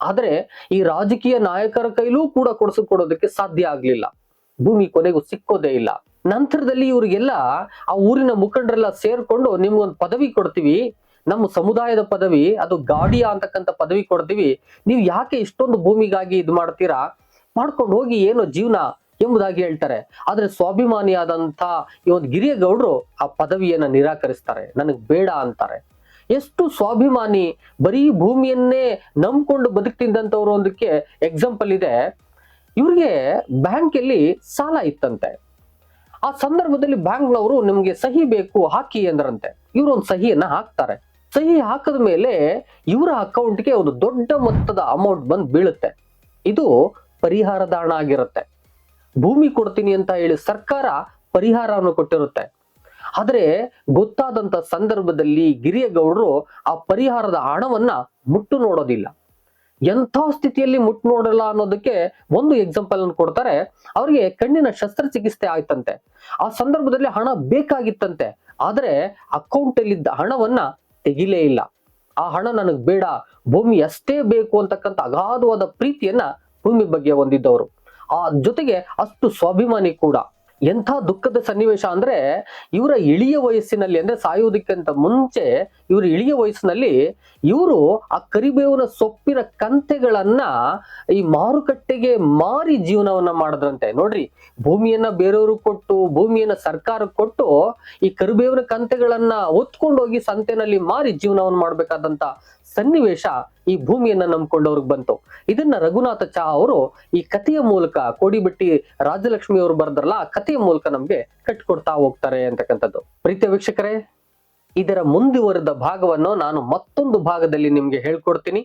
ಆದರೆ ಈ ರಾಜಕೀಯ ನಾಯಕರ ಕೈಲೂ ಕೂಡ ಕೊಡಿಸ್ಕೊಡೋದಕ್ಕೆ ಸಾಧ್ಯ ಆಗ್ಲಿಲ್ಲ. ಭೂಮಿ ಕೊನೆಗೂ ಸಿಕ್ಕೋದೇ ಇಲ್ಲ. ನಂತರದಲ್ಲಿ ಇವರಿಗೆಲ್ಲ ಆ ಊರಿನ ಮುಖಂಡರೆಲ್ಲ ಸೇರ್ಕೊಂಡು ನಿಮ್ಗೊಂದು ಪದವಿ ಕೊಡ್ತೀವಿ. ನಮ್ಮ ಸಮುದಾಯದ ಪದವಿ, ಅದು ಗಾಡಿಯ ಅಂತಕ್ಕಂಥ ಪದವಿ ಕೊಡ್ತೀವಿ. ನೀವು ಯಾಕೆ ಇಷ್ಟೊಂದು ಭೂಮಿಗಾಗಿ ಇದು ಮಾಡ್ತೀರಾ? ಮಾಡ್ಕೊಂಡು ಹೋಗಿ ಏನೋ ಜೀವನ ಎಂಬುದಾಗಿ ಹೇಳ್ತಾರೆ. ಆದ್ರೆ ಸ್ವಾಭಿಮಾನಿಯಾದಂಥ ಈ ಒಂದು ಗಿರಿಯ ಗೌಡ್ರು ಆ ಪದವಿಯನ್ನ ನಿರಾಕರಿಸ್ತಾರೆ. ನನಗ್ ಬೇಡ ಅಂತಾರೆ. ಎಷ್ಟು ಸ್ವಾಭಿಮಾನಿ ಬರೀ ಭೂಮಿಯನ್ನೇ ನಂಬ್ಕೊಂಡು ಬದುಕ್ತಿದ್ದಂಥವ್ರು ಒಂದಕ್ಕೆ ಎಕ್ಸಾಂಪಲ್ ಇದೆ. ಇವ್ರಿಗೆ ಬ್ಯಾಂಕಲ್ಲಿ ಸಾಲ ಇತ್ತಂತೆ. ಆ ಸಂದರ್ಭದಲ್ಲಿ ಬ್ಯಾಂಕ್ನವರು ನಿಮ್ಗೆ ಸಹಿ ಬೇಕು, ಹಾಕಿ ಅಂದ್ರಂತೆ. ಇವರು ಒಂದು ಸಹಿಯನ್ನ ಹಾಕ್ತಾರೆ. ಸಹಿ ಹಾಕದ ಮೇಲೆ ಇವರ ಅಕೌಂಟ್ಗೆ ಒಂದು ದೊಡ್ಡ ಮೊತ್ತದ ಅಮೌಂಟ್ ಬಂದು ಬೀಳುತ್ತೆ. ಇದು ಪರಿಹಾರದ ಹಣ ಆಗಿರುತ್ತೆ. ಭೂಮಿ ಕೊಡ್ತೀನಿ ಅಂತ ಹೇಳಿ ಸರ್ಕಾರ ಪರಿಹಾರವನ್ನು ಕೊಟ್ಟಿರುತ್ತೆ. ಆದ್ರೆ ಗೊತ್ತಾದಂತ ಸಂದರ್ಭದಲ್ಲಿ ಗಿರಿಯ ಗೌಡರು ಆ ಪರಿಹಾರದ ಹಣವನ್ನ ಮುಟ್ಟು ನೋಡೋದಿಲ್ಲ. ಎಂಥ ಸ್ಥಿತಿಯಲ್ಲಿ ಮುಟ್ ನೋಡಲ್ಲ ಅನ್ನೋದಕ್ಕೆ ಒಂದು ಎಕ್ಸಾಂಪಲ್ ಅನ್ನು ಕೊಡ್ತಾರೆ. ಅವರಿಗೆ ಕಣ್ಣಿನ ಶಸ್ತ್ರಚಿಕಿತ್ಸೆ ಆಯ್ತಂತೆ. ಆ ಸಂದರ್ಭದಲ್ಲಿ ಹಣ ಬೇಕಾಗಿತ್ತಂತೆ. ಆದ್ರೆ ಅಕೌಂಟ್ ಅಲ್ಲಿದ್ದ ಹಣವನ್ನ ತೆಗಿಲೇ ಇಲ್ಲ. ಆ ಹಣ ನನಗ್ ಬೇಡ. ಭೂಮಿ ಅಷ್ಟೇ ಬೇಕು ಅಂತಕ್ಕಂಥ ಅಗಾಧವಾದ ಪ್ರೀತಿಯನ್ನ ಭೂಮಿ ಬಗ್ಗೆ ಹೊಂದಿದ್ದವರು. ಆ ಜೊತೆಗೆ ಅಷ್ಟು ಸ್ವಾಭಿಮಾನಿ ಕೂಡ. ಎಂಥ ದುಃಖದ ಸನ್ನಿವೇಶ ಅಂದ್ರೆ ಇವರ ಇಳಿಯ ವಯಸ್ಸಿನಲ್ಲಿ ಅಂದ್ರೆ ಸಾಯುವುದಕ್ಕಿಂತ ಮುಂಚೆ ಇವರ ಇಳಿಯ ವಯಸ್ಸಿನಲ್ಲಿ ಇವರು ಆ ಕರಿಬೇವಿನ ಸೊಪ್ಪಿನ ಕಂತೆಗಳನ್ನ ಈ ಮಾರುಕಟ್ಟೆಗೆ ಮಾರಿ ಜೀವನವನ್ನ ಮಾಡಿದ್ರಂತೆ. ನೋಡ್ರಿ, ಭೂಮಿಯನ್ನ ಬೇರೆಯವರು ಕೊಟ್ಟು, ಭೂಮಿಯನ್ನ ಸರ್ಕಾರ ಕೊಟ್ಟು ಈ ಕರಿಬೇವಿನ ಕಂತೆಗಳನ್ನ ಹೊತ್ಕೊಂಡೋಗಿ ಸಂತೆನಲ್ಲಿ ಮಾರಿ ಜೀವನವನ್ನು ಮಾಡ್ಬೇಕಾದಂತ ಸನ್ನಿವೇಶ ಈ ಭೂಮಿಯನ್ನ ನಂಬ್ಕೊಂಡವ್ರಿಗೆ ಬಂತು. ಇದನ್ನ ರಘುನಾಥ ಚಾ ಅವರು ಈ ಕಥೆಯ ಮೂಲಕ ಕೋಡಿಬಿಟ್ಟಿ ರಾಜಲಕ್ಷ್ಮಿ ಅವರು ಬರ್ದ್ರಲ್ಲ, ಆ ಕಥೆಯ ಮೂಲಕ ನಮ್ಗೆ ಕಟ್ಕೊಡ್ತಾ ಹೋಗ್ತಾರೆ ಅಂತಕ್ಕಂಥದ್ದು. ಪ್ರೀತಿಯ ವೀಕ್ಷಕರೇ, ಇದರ ಮುಂದುವರೆದ ಭಾಗವನ್ನು ನಾನು ಮತ್ತೊಂದು ಭಾಗದಲ್ಲಿ ನಿಮ್ಗೆ ಹೇಳ್ಕೊಡ್ತೀನಿ.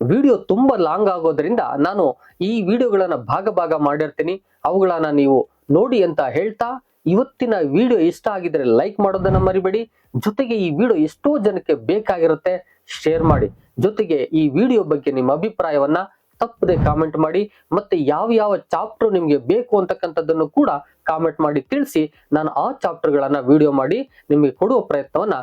ವಿಡಿಯೋ ತುಂಬಾ ಲಾಂಗ್ ಆಗೋದ್ರಿಂದ ನಾನು ಈ ವಿಡಿಯೋಗಳನ್ನ ಭಾಗ ಭಾಗ ಮಾಡಿರ್ತೀನಿ. ಅವುಗಳನ್ನ ನೀವು ನೋಡಿ ಅಂತ ಹೇಳ್ತಾ, ಇವತ್ತಿನ ವಿಡಿಯೋ ಇಷ್ಟ ಆಗಿದ್ರೆ ಲೈಕ್ ಮಾಡೋದನ್ನ ಮರಿಬೇಡಿ. ಜೊತೆಗೆ ಈ ವಿಡಿಯೋ ಎಷ್ಟೋ ಜನಕ್ಕೆ ಬೇಕಾಗಿರುತ್ತೆ, ಶೇರ್ ಮಾಡಿ. ಜೊತೆಗೆ ಈ ವಿಡಿಯೋ ಬಗ್ಗೆ ನಿಮ್ಮ ಅಭಿಪ್ರಾಯವನ್ನ ತಪ್ಪದೆ ಕಾಮೆಂಟ್ ಮಾಡಿ, ಮತ್ತೆ ಯಾವ ಯಾವ ಚಾಪ್ಟರ್ ನಿಮ್ಗೆ ಬೇಕು ಅಂತಕ್ಕಂಥದ್ದನ್ನು ಕೂಡ ಕಾಮೆಂಟ್ ಮಾಡಿ ತಿಳಿಸಿ, ನಾನು ಆ ಚಾಪ್ಟರ್ ಗಳನ್ನ ವಿಡಿಯೋ ಮಾಡಿ ನಿಮಗೆ ಕೊಡುವ ಪ್ರಯತ್ನವನ್ನ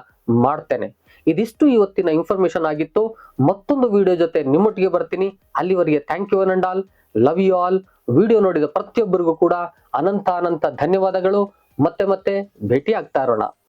ಮಾಡ್ತೇನೆ. ಇದಿಷ್ಟು ಇವತ್ತಿನ ಇನ್ಫಾರ್ಮೇಶನ್ ಆಗಿತ್ತು. ಮತ್ತೊಂದು ವಿಡಿಯೋ ಜೊತೆ ನಿಮ್ಮೊಟ್ಟಿಗೆ ಬರ್ತೀನಿ. ಅಲ್ಲಿವರೆಗೆ thank you and all love you all video ನೋಡಿದ ಪ್ರತಿಯೊಬ್ಬರಿಗೂ ಕೂಡ ಅನಂತ ಅನಂತ ಧನ್ಯವಾದಗಳು. ಮತ್ತೆ ಮತ್ತೆ ಭೇಟಿ ಆಗ್ತಾ ಇರೋಣ.